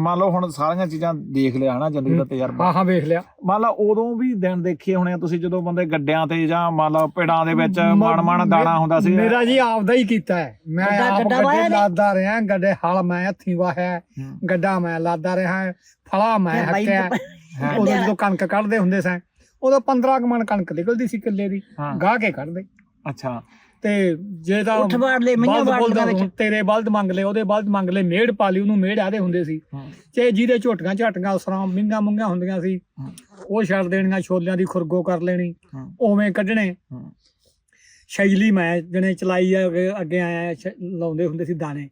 ਮੰਨ ਲਓ ਹੁਣ ਸਾਰੀਆਂ ਚੀਜ਼ਾਂ ਦੇਖ ਲਿਆ ਹਨਾ ਜ਼ਿੰਦਗੀ ਦਾ ਤਜਰਬਾ।
ਹਾਂ ਹਾਂ ਵੇਖ ਲਿਆ।
ਮੰਨ ਲਓ ਉਦੋਂ ਵੀ ਦਿਨ ਦੇਖੇ ਹੋਣੇ ਆ ਤੁਸੀਂ ਜਦੋਂ ਬੰਦੇ ਗੱਡਿਆਂ ਤੇ ਜਾਂ ਮੰਨ ਲਓ ਪਿੜਾਂ ਦੇ ਵਿੱਚ ਮਣ ਮਣ ਦਾਣਾ ਹੁੰਦਾ ਸੀ।
ਮੇਰਾ ਜੀ ਆਪਦਾ ਹੀ ਕੀਤਾ ਹੈ। ਮੈਂ
ਗੱਡਾ-
ਆਪ
ਗੱਡਾ ਵਾਹਿਆ
ਗੱਡੇ
ਨੀ?
ਲਾਦਾ ਰਿਹਾ ਗੱਡੇ ਹਲ ਮੈਂ ਹੱਥੀਂ ਵਾਹਿਆ
ਹੂੰ।
ਗੱਡਾ ਮੈਂ ਲਾਦਾ ਰਿਹਾ ਫਲਾ ਮੈਂ
ਮੈਂ ਬਾਈ
ਹੱਕਿਆ।
ਹਾਂ।
ਉਦੋਂ ਜਦੋਂ ਕਣਕ ਕੱਢਦੇ ਹੁੰਦੇ ਸਾਂ ਉਦੋਂ 15 ਕੁ ਮਣ ਕਣਕ ਨਿਕਲਦੀ ਸੀ ਕਿੱਲੇ ਦੀ
ਹਾਂ।
ਗਾਹ ਕੇ ਕੱਢਦੇ।
ਅੱਛਾ।
ਤੇ ਜੇ ਤਾਂ
ਉੱਠ ਵਾੜ ਲੈ ਮਈਆਂ ਵਾੜ ਦੇ ਵਿੱਚ।
ਤੇਰੇ ਬਲਦ ਮੰਗ ਲਏ ਉਹਦੇ ਬਲਦ ਮੰਗ ਲਏ ਮੇੜ ਪਾ ਲਈ ਉਹਨੂੰ ਮੇੜ ਆਦੇ ਹੁੰਦੇ ਸੀ। ਤੇ ਜਿਹਦੇ ਝੋਟੀਆਂ ਝਾਟੀਆਂ ਉਸਰਾਂ ਮਿੰਗਾ ਮੁੰਗੀਆਂ ਹੁੰਦੀਆਂ ਸੀ ਉਹ ਛੱਡ ਦੇਣੀਆਂ ਛੋਲਿਆਂ ਦੀ ਖੁਰਗੋ ਕਰ ਲੈਣੀ ਉਵੇਂ ਕੱਢਣੇ। ਸ਼ੈਲੀ ਮੈਂ ਜਣੇ ਚਲਾਈ ਆ ਅੱਗੇ- ਆਇਆ ਲਾਉਂਦੇ ਹੁੰਦੇ ਸੀ ਦਾਣੇ।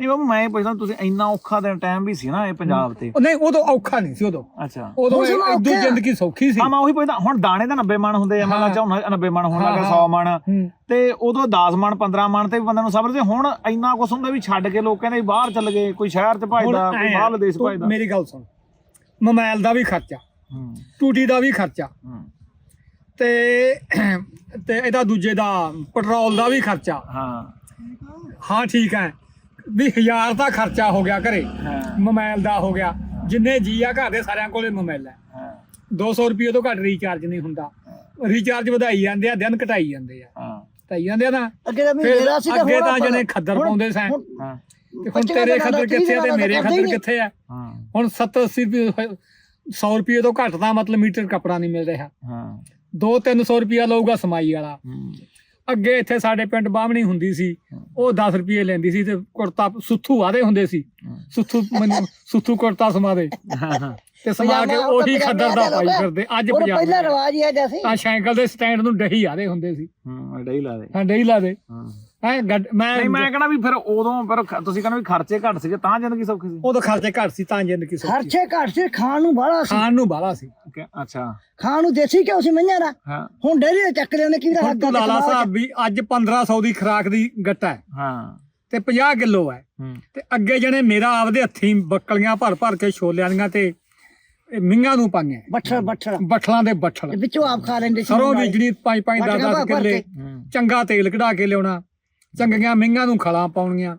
ਨਹੀਂ ਬਾਬੂ ਮੈਂ ਪੁੱਛਦਾ ਤੁਸੀਂ ਇੰਨਾ ਔਖਾ ਦਿਨ ਟਾਈਮ ਵੀ ਸੀ ਨਾ ਇਹ ਪੰਜਾਬ ਤੇ।
ਉਹ ਨਹੀਂ ਉਦੋਂ ਔਖਾ ਨਹੀਂ ਸੀ ਉਦੋਂ।
ਅੱਛਾ।
ਉਦੋਂ
ਸਮਾਂ
ਇਦੋਂ
ਔਖਾ।
ਜ਼ਿੰਦਗੀ ਸੌਖੀ ਸੀ।
ਹਾਂ ਮੈਂ ਉਹੀ ਪੁੱਛਦਾ ਹੁਣ ਦਾਣੇ ਤਾਂ 90 ਮਣ ਹੁੰਦੇ ਆ ਮੰਨ ਲਾ। ਝੋਨਾ 90 ਮਣ ਹੋਣ ਲੱਗਾ
ਹਾਂ।
100 ਮਣ।
ਹੂੰ।
ਤੇ ਉਦੋਂ 10 ਮਣ 15 ਮਣ ਤੇ ਵੀ ਬੰਦੇ ਨੂੰ ਸਬਰ ਹੁਣ ਇੰਨਾ ਕੁਛ ਹੁੰਦਾ ਵੀ ਛੱਡ ਕੇ ਲੋਕ ਕਹਿੰਦੇ ਵੀ ਬਾਹਰ ਚੱਲ ਗਏ ਕੋਈ ਸ਼ਹਿਰ 'ਚ
ਹੁਣ
ਭਜਦਾ ਕੋਈ
ਐਂ
ਬਾਹਰਲੇ ਦੇਸ਼
ਤੂੰ
ਭਜਦਾ
ਮੇਰੀ ਗੱਲ ਸੁਣ ਮੋਬਾਈਲ ਦਾ ਵੀ ਖਰਚਾ
ਹੂੰ।
ਟੂਟੀ ਦਾ ਵੀ ਖਰਚਾ
ਹੂੰ,
ਤੇ ਤੇ ਇਹਦਾ ਦੂਜੇ ਦਾ ਪੈਟਰੋਲ ਦਾ ਵੀ ਖਰਚਾ।
ਹਾਂ।
ਹਾਂ ਠੀਕ ਹੈ। ਵੀ ਹਜ਼ਾਰ ਦਾ ਖਰਚਾ ਹੋ ਗਿਆ ਘਰੇ। ਮੋਬਾਈਲ ਦਾ ਹੋ ਗਿਆ। ਜਿੰਨੇ ਜੀ ਆ ਘਰ ਦੇ ਸਾਰਿਆਂ ਕੋਲੇ ਮੋਬਾਈਲ ਹੈ।
ਹਾਂ।
200 ਰੁਪਏ ਤੋਂ ਘੱਟ ਰੀਚਾਰਜ ਨਹੀਂ ਹੁੰਦਾ। ਰੀਚਾਰਜ ਵਧਾਈ ਜਾਂਦੇ ਆ ਦਿਨ ਘਟਾਈ ਜਾਂਦੇ ਆ।
ਹਾਂ।
ਘਟਾਈ ਜਾਂਦੇ ਆ ਨਾ
ਅੱਗੇ ਤਾਂ ਦਾ ਸੀ ਤੇ
ਅੱਗੇ ਤਾਂ ਜਣੇ ਖੱਦਰ ਪਾਉਂਦੇ ਸੈਂ
ਹੁਣ
ਤੇਰੇ ਖੱਦਰ ਕਿੱਥੇ ਆ ਤੇ ਮੇਰੇ ਖੱਦਰ ਕਿੱਥੇ ਆ?
ਹਾਂ।
ਹੁਣ 70 80 ਰੁਪਏ 100 ਰੁਪਏ ਤੋਂ ਘੱਟ ਦਾ ਮਤਲਬ ਮੀਟਰ ਕੱਪੜਾ ਨਹੀਂ ਮਿਲ ਰਿਹਾ।
ਹਾਂ।
2-300 ਰੁਪਿਆ ਲਊਗਾ ਸਮਾਈ ਵਾਲਾ।
ਹੂੰ,
ਅੱਗੇ ਇੱਥੇ ਸਾਡੇ ਪਿੰਡ ਬਾਹਮਣੀ ਹੁੰਦੀ ਸੀ ਉਹ 10 ਰੁਪਏ ਲੈਂਦੀ ਸੀ ਤੇ ਕੁੜਤਾ ਸੁੱਥੂ ਆਦੇ ਹੁੰਦੇ ਸੀ। ਸੁੱਥੂ ਮੈਨੂੰ ਸੁੱਥੂ ਕੁੜਤਾ ਸਮਾ ਦੇ
ਹਾਂ, ਹਾਂ।
ਤੇ ਸਮਾ ਕੇ
ਉਹ
ਖੱਦਰ ਦਾ ਪਾਈ
ਦੇ
ਫਿਰਦੇ ਅੱਜ
ਹੁਣ ਪਹਿਲਾ ਰਿਵਾਜ ਹੀ ਆ ਜੈਸੇ
ਤਾਂ ਸਾਈਕਲ ਦੇ ਸਟੈਂਡ ਨੂੰ ਡਹੀ ਆਦੇ ਹੁੰਦੇ ਸੀ।
ਹੂੰ ਏਡਾ ਹੀ ਲਾ ਦੇ।
ਹਾਂ ਡਹੀ ਲਾ ਦੇ।
ਹਾਂ।
ਹੈ ਮੈਂ
ਨਹੀਂ ਮੈਂ ਕਹਣਾ ਵੀ ਫਿਰ ਉਦੋਂ ਫਿਰ ਖ- ਤੁਸੀਂ ਕਹਿੰਦੇ ਵੀ ਖਰਚੇ ਘੱਟ ਸੀਗੇ ਤਾਂ ਜ਼ਿੰਦਗੀ ਸੌਖੀ ਸੀ।
ਉਦੋਂ ਖਰਚੇ ਘੱਟ ਸੀ ਤਾਂ ਜ਼ਿੰਦਗੀ ਸੌਖੀ
ਖਰਚੇ ਘੱਟ ਸੀ ਖਾਣ ਨੂੰ ਬਾਹਲਾ ਸੀ।
ਖਾਣ ਨੂੰ ਬਾਲਾ ਸੀ।
ਕਿ- ਅੱਛਾ।
ਖਾਣ ਨੂੰ ਦੇਸੀ ਕਿਉਂ ਸੀ ਮਈਆਂ ਦਾ।
ਹਾਂ।
ਹੁਣ ਡੇਰੀ ਦੇ ਚੱਕ ਲਿਆਉਂਦੇ ਕੀ
ਹੁਣ ਤੂੰ ਲਾਲਾ ਸਾਹਿਬ ਵੀ। ਅੱਜ 1500 ਦੀ ਖਰਾਕ ਦੀ ਗੱਟਾ ਹੈ।
ਹਾਂ।
ਤੇ 50 ਕਿਲੋ ਹੈ।
ਹੂੰ।
ਤੇ ਅੱਗੇ ਜਣੇ ਮੇਰਾ ਆਪਦੇ ਹੱਥੀਂ ਬੱਕਲੀਆਂ ਭਰ ਭਰ ਕੇ ਛੋਲਿਆਂ ਦੀਆਂ ਤੇ ਇਹ ਮਿੰਗਾਂ ਨੂੰ ਪਾਈਆਂ।
ਬੱਠਲ ਬੱਠਲ।
ਬੱਠਲਾਂ ਦੇ ਬੱਠਲ।
ਤੇ ਵਿੱਚੋਂ ਆਪ ਖਾ ਲੈਂਦੇ ਸੀ।
ਸਰੋਂ। ਬੀਜਣੀ 5 5 10
ਬਾਟੀਆਂ
10
ਭਰ ਭਰ
ਕਿੱਲੇ।
ਕੇ।
ਹੂੰ।
ਚੰਗਾ ਤੇਲ ਕਢਾ ਕੇ ਲਿਆਉਣਾ। ਚੰਗੀਆਂ ਮਿੰਗਾਂ ਨੂੰ ਖਲਾਂ ਪਾਉਣੀਆਂ।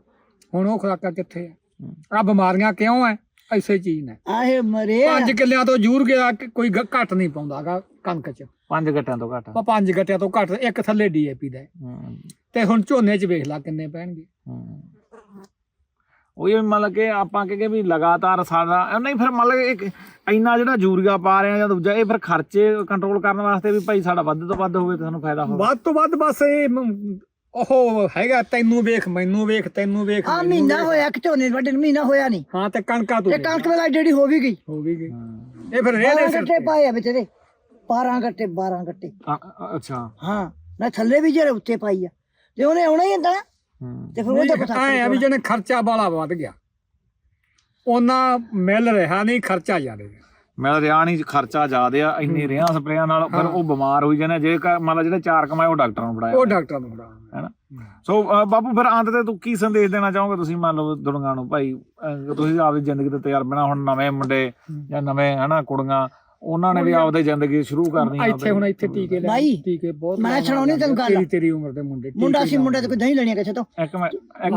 ਹੁਣ ਉਹ ਖੁਰਾਕਾਂ ਕਿੱਥੇ ਆ? ਆ ਬਿਮਾਰੀਆਂ ਕਿਉਂ ਐ? ਐਸੇ ਚੀਜ਼ ਨੇ।
ਆਹੇ ਮਰੇ ਆ।
5 ਕਿੱਲਿਆਂ ਤੋਂ ਜੂਰ ਗਿਆ ਕਿ ਕੋਈ ਘੱਟ ਨਹੀਂ ਪਾਉਂਦਾਗਾ ਕਣਕ ਚ।
ਪੰਜ ਘਟਿਆਂ ਤੋਂ ਘੱਟ।
ਪੰਜ ਗੱਟਿਆਂ ਤੋਂ ਘੱਟ ਇੱਕ ਥੱਲੇ ਡੀਏਪੀ ਦਾ ਤੇ ਹੁਣ ਝੋਨੇ ਚ ਵੇਖ ਲਾ ਕਿੰਨੇ ਪੈਣਗੇ।
ਉਹੀ ਵੀ ਮਤਲਬ ਕਿ ਆਪਾਂ ਕਹੇ ਵੀ ਲਗਾਤਾਰ ਸਾਡਾ ਇਹ ਨਹੀਂ ਫਿਰ ਮਤਲਬ ਇੱਕ ਇੰਨਾ ਜਿਹੜਾ ਯੂਰੀਆ ਪਾ ਰਹੇ ਆ ਜਾਂ ਦੂਜਾ ਇਹ ਫਿਰ ਖਰਚੇ ਕੰਟਰੋਲ ਕਰਨ ਵਾਸਤੇ ਵੀ ਭਾਈ ਸਾਡਾ ਵੱਧ ਤੋਂ ਵੱਧ ਹੋਵੇ ਤੇ ਸਾਨੂੰ ਫਾਇਦਾ ਹੋਵੇ।
ਵੱਧ ਤੋਂ ਵੱਧ ਬਸ ਇਹ ਉਹ ਹੈਗਾ ਤੈਨੂੰ ਵੇਖ ਮੈਨੂੰ ਵੇਖ ਤੈਨੂੰ ਵੇਖ
ਆ
ਮੈਨੂੰ
ਮਹੀਨਾ
ਵੇਖ।
ਹੋਇਆ ਕਿ ਝੋਨੇ ਵੱਡੇ ਨੂੰ ਮਹੀਨਾ ਹੋਇਆ ਨਹੀਂ
ਹਾਂ ਤੇ ਕਣਕਾਂ ਤੂੰ
ਤੇ
ਵੇਖ।
ਕਣਕ ਵੇਲਾ ਜਿਹੜੀ ਹੋ ਵੀ ਗਈ
ਹੋ ਵੀ ਗਈ
ਹਾਂ।
ਇਹ ਫਿਰ ਇਹਦੇ
12
ਸਿਰ
ਗੱਟੇ
ਤੇ।
ਪਾਏ ਆ ਵਿੱਚ ਦੇ 12 ਗੱਟੇ 12 ਗੱਟੇ
ਅੱਛਾ
ਹਾਂ ਨਾ ਥੱਲੇ ਵੀ ਜਿਹੜੇ ਉੱਤੇ ਪਾਈ ਆ ਤੇ ਉਹਨੇ ਆਉਣਾ ਹੀ ਹੁੰਦਾ
ਹੂੰ
ਤੇ ਫਿਰ ਉਹਦੇ ਪਤਾ
ਐਂ ਆ ਵੀ ਜਿਹਨੇ ਖਰਚਾ ਬਾਲਾ ਵੱਧ ਗਿਆ ਉਹਨਾਂ ਮਿਲ ਰਿਹਾ ਨਹੀਂ ਖਰਚਾ ਹੈ।
ਮੇਰਾ ਰਿਆ ਨਹੀਂ ਖਰਚਾ ਜ਼ਿਆਦੇ ਆ ਇੰਨੀ ਰਿਆਂ ਸਪਰੇਆਂ ਨਾਲ ਫਿਰ ਉਹ ਬਿਮਾਰ ਹੋਈ ਜਾਂਦੇ। ਜੇ ਮੰਨ ਲਾ ਜਿਹੜੇ ਚਾਰ ਕਮਾਏ ਉਹ ਡਾਕਟਰ ਨੂੰ ਫੜਾਇਆ।
ਉਹ ਡਾਕਟਰ ਨੂੰ ਫੜਾ
ਹੈਨਾ? ਸੋ ਬਾਪੂ ਫਿਰ ਅੰਤ ਤੇ ਤੂੰ ਕੀ ਸੰਦੇਸ਼ ਦੇਣਾ ਚਾਹੋਗੇ ਤੁਸੀਂ ਮੰਨ ਲਓ ਦੁਨੀਆ ਨੂੰ? ਭਾਈ ਤੁਸੀਂ ਆਪਦੀ ਜ਼ਿੰਦਗੀ ਦੇ ਤਜਰਬੇ ਨਾਲ ਹੁਣ ਨਵੇਂ ਮੁੰਡੇ ਜਾਂ ਨਵੇਂ ਹਨਾ ਕੁੜੀਆਂ ਉਹਨਾਂ ਨੇ ਵੀ ਆਪਦੀ ਜ਼ਿੰਦਗੀ ਸ਼ੁਰੂ ਕਰਨੀ ਆ
ਇੱਥੇ ਹੁਣ ਇੱਥੇ ਟੀਕੇ ਲੈ ਟੀਕੇ ਬਹੁਤ
ਮੈਂ ਸੁਣਾਉਣੀ ਤੈਨੂੰ। ਗੱਲ।
ਤੇਰੀ ਤੇਰੀ ਉਮਰ ਦੇ ਮੁੰਡੇ ਟੀਕੇ
ਮੁੰਡਾ ਸੀ ਮੁੰਡੇ ਤੇ ਕੋਈ ਦਹੀਂ ਲੈਣੀ ਕਿਸੇ ਤੋਂ।
ਇੱਕ ਮੈਂ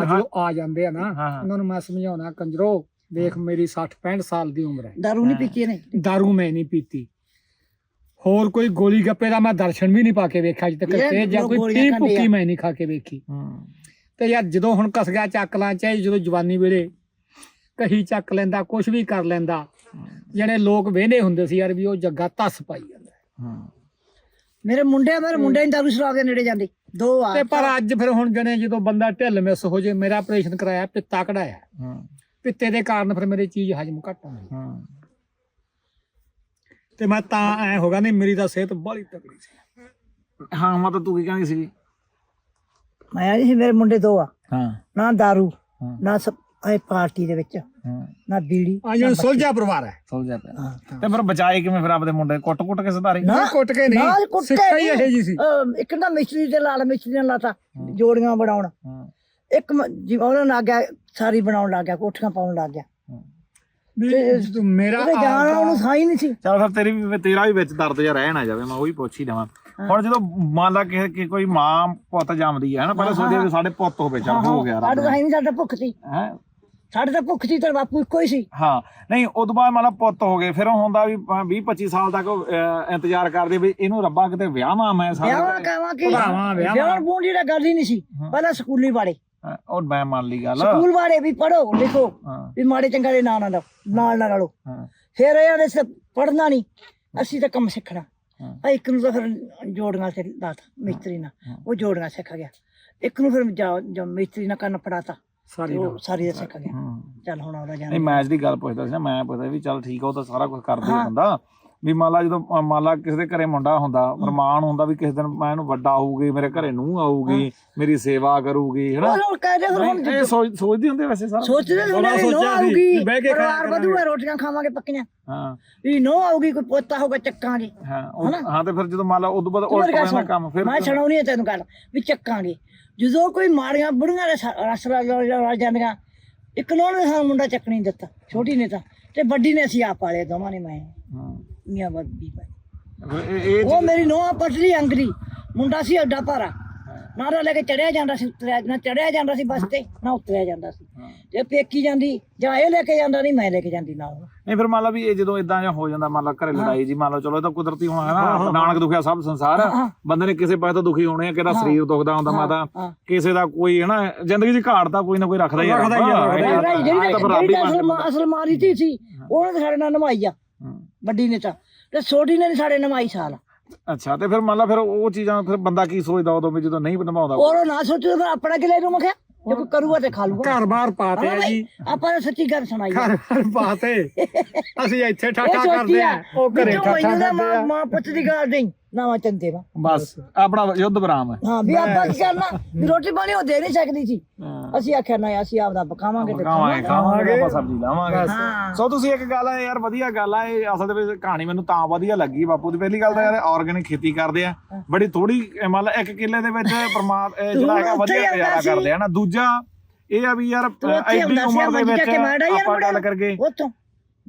ਹਾਂ।
ਆ ਜਾਂਦੇ ਆ ਨਾ
ਹਾਂ, ਹਾਂ।
ਉਹਨਾਂ ਨੂੰ ਮੈਂ ਸਮਝਾਉਣਾ ਕੰਜਰੋ। ਦੇਖ ਮੇਰੀ 60 65 ਸਾਲ ਦੀ ਉਮਰ ਹੈ।
ਦਾਰੂ ਨਹੀਂ ਪੀਤੀ ਇਹਨੇ?
दारू ਮੈਂ ਨਹੀਂ ਪੀਤੀ। ਹੋਰ ਕੋਈ ਗੋਲੀ ਗੱਪੇ ਦਾ ਮੈਂ ਦਰਸ਼ਨ ਵੀ ਨਹੀਂ ਪਾ ਕੇ ਵੇਖਿਆ ਅਜੇ ਤੱਕ
ਇਹ
ਤੇ ਜਾਂ ਕੋਈ
ਗੋਲੀਆਂ ਖਾਂਦੇ
ਭੁੱਕੀ
ਆ।
ਮੈਂ ਨਹੀਂ ਖਾ ਕੇ ਵੇਖੀ।
ਹੂੰ।
ਤੇ ਯਾਰ ਜਦੋਂ ਹੁਣ ਕਸ ਗਿਆ ਚੱਕ ਲਾਂ ਚਾਹੇ ਜਦੋਂ ਜਵਾਨੀ ਵੇਲੇ ਕਹੀ ਚੱਕ ਲੈਂਦਾ ਕੁਝ ਵੀ ਕਰ ਲੈਂਦਾ ਜਿਹੜੇ ਲੋਕ ਵੇਹਨੇ ਹੁੰਦੇ ਸੀ ਯਾਰ ਵੀ ਉਹ ਜੱਗਾ ਧੱਸ ਪਾਈ ਜਾਂਦਾ।
ਹੂੰ।
ਮੇਰੇ ਮੁੰਡੇ ਮੇਰੇ ਮੁੰਡੇ ਨੂੰ ਦਾਰੂ ਸ਼ਰਾਬ ਦੇ ਨੇੜੇ ਜਾਂਦੇ। ਦੋ ਆ।
ਤੇ ਪਰ ਅੱਜ ਫਿਰ ਹੁਣ ਜਣੇ ਜਦੋਂ ਬੰਦਾ ਢਿੱਲ ਮਿਸ ਹੋ ਜੇ ਮੇਰਾ ਆਪਰੇਸ਼ਨ ਕਰਾਇਆ ਪਿੱਤਾ ਕਢਾਇਆ।
ਹੂੰ।
ਪਿੱਤੇ ਦੇ ਕਾਰਨ ਫਿਰ ਮੇਰੀ ਚੀਜ਼ ਹਜਮ ਘੱਟ ਆਉਂਦੀ।
ਹੂੰ।
ਤੇ ਮੈਂ ਤਾਂ ਐ ਹੋਗਾ ਨਹੀਂ ਮੇਰੀ ਤਾਂ ਸਿਹਤ ਬੜੀ ਤਕੜੀ ਸੀ।
ਹਾਂ ਮਤਲਬ ਤੂੰ ਕੀ ਕਹਿੰਦੀ ਸੀ
ਮੈਂ ਸੀ ਮੇਰੇ ਮੁੰਡੇ ਦੋ ਆ।
ਹਾਂ।
ਨਾ दारू। ਨਾ ਇਹ ਪਾਰਟੀ ਦੇ ਵਿੱਚ
ਹਾਂ।
ਨਾ ਬੀੜੀ
ਆ ਜਿਹੜਾ ਸੁਲਝਾ ਪਰਿਵਾਰ ਹੈ।
ਸਮਝਿਆ ਪਿਆ। ਤੇ ਫਿਰ ਬਚਾਏ ਕਿਵੇਂ ਫਿਰ ਆਪਦੇ ਮੁੰਡੇ? ਕੁੱਟ ਕੁੱਟ ਕੇ ਸੁਧਾਰੇ?
ਨਾ
ਕੁੱਟ ਕੇ
ਨਾ
ਨਹੀਂ ਸਿੱਖਾ ਹੀ। ਇਹ ਜੀ ਸੀ।
ਇੱਕ ਤਾਂ ਮਿਸਤਰੀ ਤੇ ਲਾਲ ਮਿਸਤਰੀ ਨੇ ਲਾਤਾ ਜੋੜੀਆਂ ਬਣਾਉਣ।
ਹਾਂ।
ਇੱਕ ਮ- ਜਿਵੇਂ ਉਹਨਾਂ ਲੱਗ ਗਿਆ ਸਾਰੀ ਬਣਾਉਣ ਲੱਗ ਗਿਆ ਕੋਠੀਆਂ ਪਾਉਣ ਲੱਗ ਗਿਆ
ਵੀ ਤੂੰ ਮੇਰਾ
ਉਹਦੇ ਜਾਣ ਵਾਲਾ ਉਹਨੂੰ ਸਾਈ ਨਹੀਂ ਸੀ।
ਚਲ ਫਿਰ ਤੇਰੀ ਵੀ ਤੇਰਾ ਵੀ ਵਿੱਚ ਦਰਦ ਜਿਹਾ ਰਹਿ ਨਾ ਜਾਵੇ ਮੈਂ ਉਹੀ ਪੁੱਛ ਹੀ ਲਵਾਂ। ਹੁਣ ਜਦੋਂ ਮੰਨ ਲਾ ਕਿ ਕਿ ਕੋਈ ਮਾਂ ਪੁੱਤ ਜੰਮਦੀ ਹੈ ਨਾ ਪਹਿਲਾਂ ਸੋਚਦੇ ਵੀ ਸਾਡੇ ਪੁੱਤ ਹੋਵੇ ਚਲ ਹੋ ਗਿਆ
ਸਾਡੇ
ਰੱਬ
ਤਾਂ ਹੈ ਨਹੀਂ ਸਾਡਾ ਭੁੱਖ ਸੀ।
ਹੈ?
ਸਾਡੇ ਤਾਂ ਭੁੱਖ ਸੀ ਤੇ ਬਾਪੂ ਇੱਕੋ ਹੀ ਸੀ।
ਹਾਂ ਨਹੀਂ ਉਦੋਂ ਬਾਅਦ ਮੰਨ ਲਾ ਪੁੱਤ ਹੋ ਗਏ ਫਿਰ ਉਹ ਹੁੰਦਾ ਵੀ 20 25 ਸਾਲ ਤੱਕ ਉਹ, ਅਹ, ਇੰਤਜ਼ਾਰ ਕਰਦੇ ਵੀ ਇਹਨੂੰ ਰੱਬਾ ਕਿਤੇ ਵਿਆਹਾਂ ਮੈਂ
ਵਿਆਹਾਂ
ਸਾਡੇ
ਕਾਵਾਂ ਕੀ?
ਭਰਾਵਾਂ, ਵਿਆਹਾਂ।
ਵਿਆਹਾਂ ਬੂੰਦ ਜਿਹੜਾ ਗੱਲ ਹੀ ਨਹੀਂ ਸੀ ਪਹਿਲਾਂ ਸਕੂਲੀ ਵਾਲੇ।
ਉਹ ਮੈਂ ਮੰਨ ਲਈ ਗੱਲ।
ਸਕੂਲ ਵਾਲੇ ਵੀ ਪੜੋ ਲਿਖੋ ਵੀ ਮਾੜੇ ਚੰਗੇ ਦੇ ਨਾਂ ਨਾ ਲਓ ਨਾਲ ਨਾ ਲੜੋ
ਹਾਂ।
ਫਿਰ ਇਹਨਾਂ ਦੇ ਪੜਨਾ ਨਹੀਂ ਅਸੀਂ ਤਾਂ ਕੰਮ ਸਿੱਖਣਾ। ਆ ਇੱਕ ਨੂੰ ਤਾਂ ਫਿਰ ਜੋੜੀਆਂ ਤੇ ਲਾਤਾ ਮਿਸਤਰੀ ਨਾਲ। ਉਹ ਜੋੜੀਆਂ ਸਿੱਖ ਗਿਆ। ਇੱਕ ਨੂੰ ਫਿਰ ਜਾ- ਜੋ ਮਿਸਤਰੀ ਨਾਲ ਕੰਨ ਫੜਾਤਾ।
ਸਾਰੀ
ਸਾਰੀ ਦਾ ਸਿੱਖ ਗਿਆ। ਚੱਲ ਹੁਣ ਆਉਦਾ
ਨਹੀਂ
ਜਾਣਾ।
ਮੈਚ ਦੀ ਗੱਲ ਪੁੱਛਦਾ ਸੀ ਨਾ ਮੈਂ ਪੁੱਛਦਾ ਵੀ ਚੱਲ ਠੀਕ ਆ ਉਹ ਤਾਂ ਸਾਰਾ ਕੁਝ ਕਰਦੇ ਹੁੰਦਾ ਵੀ ਮੰਨ ਲਾ ਜਦੋਂ ਅ, ਮੰਨ ਲਾ ਕਿਸੇ ਦੇ ਘਰੇ ਮੁੰਡਾ ਹੁੰਦਾ ਫਰਮਾਨ ਹੁੰਦਾ ਵੀ ਕਿਸੇ ਦਿਨ ਮੈਂ ਇਹਨੂੰ ਵੱਡਾ ਹੋਊਗੀ ਮੇਰੇ ਘਰੇ ਨੂੰ ਆਊਗੀ ਮੇਰੀ ਸੇਵਾ ਕਰੂਗੀ ਹੈਨਾ?
ਕਹਿੰਦੇ ਹੁਣ
ਇਹ ਸੋਚ ਸੋਚਦੀ ਹੁੰਦੇ ਵੈਸੇ ਸਾਰਾ
ਸੋਚਦੇ ਹੁੰਦੇ ਨੇ ਆਊਗੀ
ਬਹਿ ਕੇ
ਪਰਿਵਾਰ ਵਧੂਗਾ ਰੋਟੀਆਂ ਖਾਵਾਂਗੇ ਪੱਕੀਆਂ।
ਹਾਂ।
ਵੀ ਨੋ ਆਊਗੀ ਕੋਈ ਪੋਤਾ ਹੋਊਗਾ ਚੱਕਾਂਗੇ
ਹਾਂ ਹਾਂ ਤੇ ਫਿਰ ਜਦੋਂ ਮੰਨ ਲਾ ਉਦੋਂ ਬਾਅਦ ਉਲਟ
ਸੁਣ
ਕੰਮ ਫਿਰ
ਮੈਂ ਸੁਣਾਉਣੀ ਹੈ ਤੈਨੂੰ ਗੱਲ ਵੀ ਚੱਕਾਂਗੇ। ਜਦੋਂ ਕੋਈ ਮਾੜੀਆਂ ਬੁੜੀਆਂ ਦੇ ਰਸ ਲਾ ਜਾਂਦੀਆਂ ਇੱਕ ਨੂੰ ਨੇ ਸਾਨੂੰ ਮੁੰਡਾ ਚੱਕ ਨਹੀਂ ਦਿੱਤਾ ਛੋਟੀ ਨੇ ਤਾਂ ਤੇ ਵੱਡੀ ਨੇ ਅਸੀਂ ਆਪ ਪਾਲੇ ਦੋਵਾਂ ਨੇ ਮੈਂ।
ਹਾਂ।
ਮੀਆਂ ਬੱਬੀ ਭਾਈ ਉਹ ਮੇਰੀ ਨੋਆ ਪਟਲੀ ਅੰਗਰੀ ਮੁੰਡਾ ਸੀ ਅੱਡਾ ਭਾਰਾ। ਨਾਰਾ ਲੈ ਕੇ ਚੜਿਆ ਜਾਂਦਾ ਸੀ ਉਤਰਿਆ ਨਾ ਚੜਿਆ ਜਾਂਦਾ ਸੀ ਬਸ ਤੇ ਨਾ ਉਤਰਿਆ ਜਾਂਦਾ ਸੀ। ਤੇ ਪੇਕੀ ਜਾਂਦੀ ਜਾਂ ਇਹ ਲੈ ਕੇ ਜਾਂਦਾ ਨਹੀਂ ਮੈਂ ਲੈ ਕੇ ਜਾਂਦੀ ਨਾਲ
ਨਹੀਂ ਫਿਰ ਮੰਨ ਲਾ ਵੀ ਇਹ ਜਦੋਂ ਇਦਾਂ ਜਾਂ ਹੋ ਜਾਂਦਾ ਮੰਨ ਲਾ ਘਰੇ ਲੜਾਈ ਜੀ ਮੰਨ ਲਓ ਚਲੋ ਇਹ ਤਾਂ ਕੁਦਰਤੀ ਹੋਣਾ ਹੈ ਨਾ। ਨਾਨਕ ਦੁਖਿਆ ਸਭ ਸੰਸਾਰ। ਬੰਦੇ ਨੇ ਕਿਸੇ ਪਾਸੇ ਤੋਂ ਦੁਖੀ ਹੋਣੇ ਆ ਕਿਹਦਾ ਸਰੀਰ ਦੁਖਦਾ ਹੁੰਦਾ ਮਾਤਾ। ਕਿਸੇ ਦਾ ਕੋਈ ਹੈ ਨਾ ਜ਼ਿੰਦਗੀ 'ਚ ਘਾਟ ਤਾਂ ਕੋਈ ਨਾ ਕੋਈ ਰੱਖਦਾ ਹੀ
ਰੱਖਦਾ ਹੀ
ਅਸਲ ਮਾਰੀ ਤੀ ਸੀ ਉਹਨੇ ਸਾਡੇ ਨਾਲ ਨਮਾਈ ਆ। ਵੱਡੀ ਨੇ ਤਾਂ। ਤੇ ਛੋਟੀ ਨੇ ਸਾਡੇ ਨਮਾਈ ਸਾਲ।
ਅੱਛਾ ਤੇ ਫਿਰ ਮੰਨ ਲਾ ਫਿਰ ਉਹ ਚੀਜ਼ਾਂ ਫਿਰ ਬੰਦਾ ਕੀ ਸੋਚਦਾ ਉਦੋਂ ਵੀ ਜਦੋਂ ਨਹੀਂ ਨਿਭਾਉਂਦਾ
ਉਹ ਨਾ ਸੋਚੋ ਆਪਣਾ ਕਿਲੇ ਨੂੰ ਮਖਿਆ? ਜੇ ਕੋਈ ਕਰੂਗਾ ਤੇ ਖਾ ਲੂਗਾ।
ਘਰ ਬਾਰ ਪਾਤੇ ਆ ਜੀ।
ਆਪਾਂ ਨੇ ਸੱਚੀ ਗੱਲ ਸੁਣਾਈ ਆ।
ਘਰ ਪਾਤੇ ਅਸੀਂ ਇੱਥੇ
ਇਹ
ਠਾਠਾ
ਸੋਚੀ
ਕਰਦੇ
ਆ।
ਆ। ਉਹ ਘਰੇ ਠਾਠਾ ਕਰਦੇ ਆ।
ਮਾਂ ਪੁੱਤ ਦੀ ਗੱਲ ਨਹੀਂ। ਨਾ ਮੈਂ ਚੰਦੇ ਵਾ।
ਬਸ ਆਪਣਾ ਯੁੱਧ ਵਿਰਾਮ ਹੈ।
ਹਾਂ ਵੀ ਆਪਾਂ ਕੀ ਕਰਨਾ? ਵੀ ਰੋਟੀ ਪਾਣੀ ਉਹ ਦੇ ਨਹੀਂ ਸਕਦੀ ਸੀ
ਹਾਂ।
ਅਸੀਂ ਆਖਿਆ ਨਾ ਅਸੀਂ ਆਪਦਾ ਪਕਾਵਾਂਗੇ ਤੇ
ਖਾਵਾਂਗੇ। ਖਾਵਾਂਗੇ ਆਪਾਂ ਸਬਜ਼ੀ ਲਾਵਾਂਗੇ।
ਹਾਂ।
ਸੋ ਤੁਸੀਂ ਇੱਕ ਗੱਲ ਹੈ ਯਾਰ ਵਧੀਆ ਗੱਲ ਆ ਇਹ ਅਸਲ ਦੇ ਵਿੱਚ ਕਹਾਣੀ ਮੈਨੂੰ ਤਾਂ ਵਧੀਆ ਲੱਗੀ ਬਾਪੂ ਦੀ। ਪਹਿਲੀ ਗੱਲ ਤਾਂ ਯਾਰ ਆਰਗੈਨਿਕ ਖੇਤੀ ਕਰਦੇ ਆ। ਬੜੀ ਥੋੜੀ ਮੰਨ ਲਾ ਇੱਕ ਕਿੱਲੇ ਦੇ ਵਿੱਚ ਪਰਮਾਤ ਜਿਹੜਾ ਹੈਗਾ
ਹੀ
ਵਧੀਆ ਗੁਜ਼ਾਰਾ। ਕਰਦੇ ਆ ਨਾ। ਦੂਜਾ ਇਹ ਆ ਵੀ ਯਾਰ ਐਡੀ ਉਮਰ ਦੇ ਵਿੱਚ ਆਪਾਂ ਗੱਲ। ਕਰਗੇ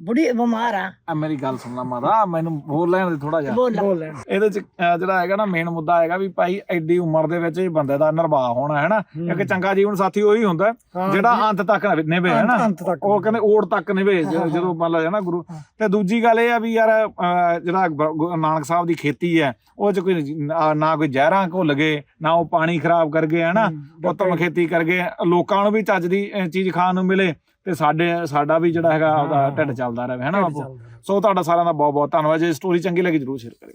ਬੁੜੀ ਬਿਮਾਰ ਆ।
ਆ ਮੇਰੀ ਗੱਲ ਸੁਣ ਲਾ ਮਾਤਾ ਮੈਨੂੰ ਬੋਲ ਲੈਣ ਦੇ ਥੋੜਾ ਜਿਹਾ।
ਬੋਲ
ਬੋਲ ਲੈਣ।
ਇਹਦੇ ਚ ਅਹ, ਜਿਹੜਾ ਹੈਗਾ ਨਾ ਮੇਨ ਮੁੱਦਾ ਹੈਗਾ ਵੀ ਭਾਈ ਐਡੀ ਉਮਰ ਦੇ ਵਿੱਚ ਇਹ ਬੰਦੇ ਦਾ ਨਿਰਵਾਹ ਹੋਣਾ ਹੈ ਨਾ? ਇੱਕ ਚੰਗਾ ਜੀਵਨ ਸਾਥੀ ਉਹੀ ਹੁੰਦਾ ਹੈ, ਜਿਹੜਾ ਅੰਤ ਤੱਕ ਨਿਭੇ ਹੈ ਨਾ?
ਅੰਤ ਤੱਕ
ਉਹ ਕਹਿੰਦੇ ਓੜ ਤੱਕ ਨਿਭੇ ਜ- ਜਦੋਂ ਮੰਨ ਲਾ ਨਾ ਗੁਰੂ। ਤੇ ਦੂਜੀ ਗੱਲ ਇਹ ਆ ਵੀ ਯਾਰ ਅਹ, ਜਿਹੜਾ ਬ- ਗੁਰੂ ਨਾਨਕ ਸਾਹਿਬ ਦੀ ਖੇਤੀ ਹੈ ਉਹ ਚ ਕੋਈ ਨਾ- ਨਾ ਕੋਈ ਜ਼ਹਿਰਾਂ ਘੁੱਲ ਗਏ ਨਾ ਉਹ ਪਾਣੀ ਖਰਾਬ ਕਰ ਗਏ ਹੈ ਨਾ? ਉੱਤਮ ਖੇਤੀ ਕਰ ਗਏ। ਲੋਕਾਂ ਨੂੰ ਵੀ ਚੱਜ ਦੀ ਅਹ, ਚੀਜ਼ ਖਾਣ ਨੂੰ ਮਿਲੇ। ਤੇ ਸਾਡੇ ਸਾਡਾ ਵੀ ਜਿਹੜਾ ਹੈਗਾ ਉਹਦਾ ਢਿੱਡ ਚੱਲਦਾ ਰਹੇ ਹੈ ਨਾ ਬਾਪੂ? ਸੋ ਤੁਹਾਡਾ ਸਾਰਿਆਂ ਦਾ ਬਹੁਤ ਬਹੁਤ ਧੰਨਵਾਦ। ਜੇ ਸਟੋਰੀ ਚੰਗੀ ਲੱਗੀ ਜਰੂਰ ਸ਼ੇਅਰ ਕਰਿਓ।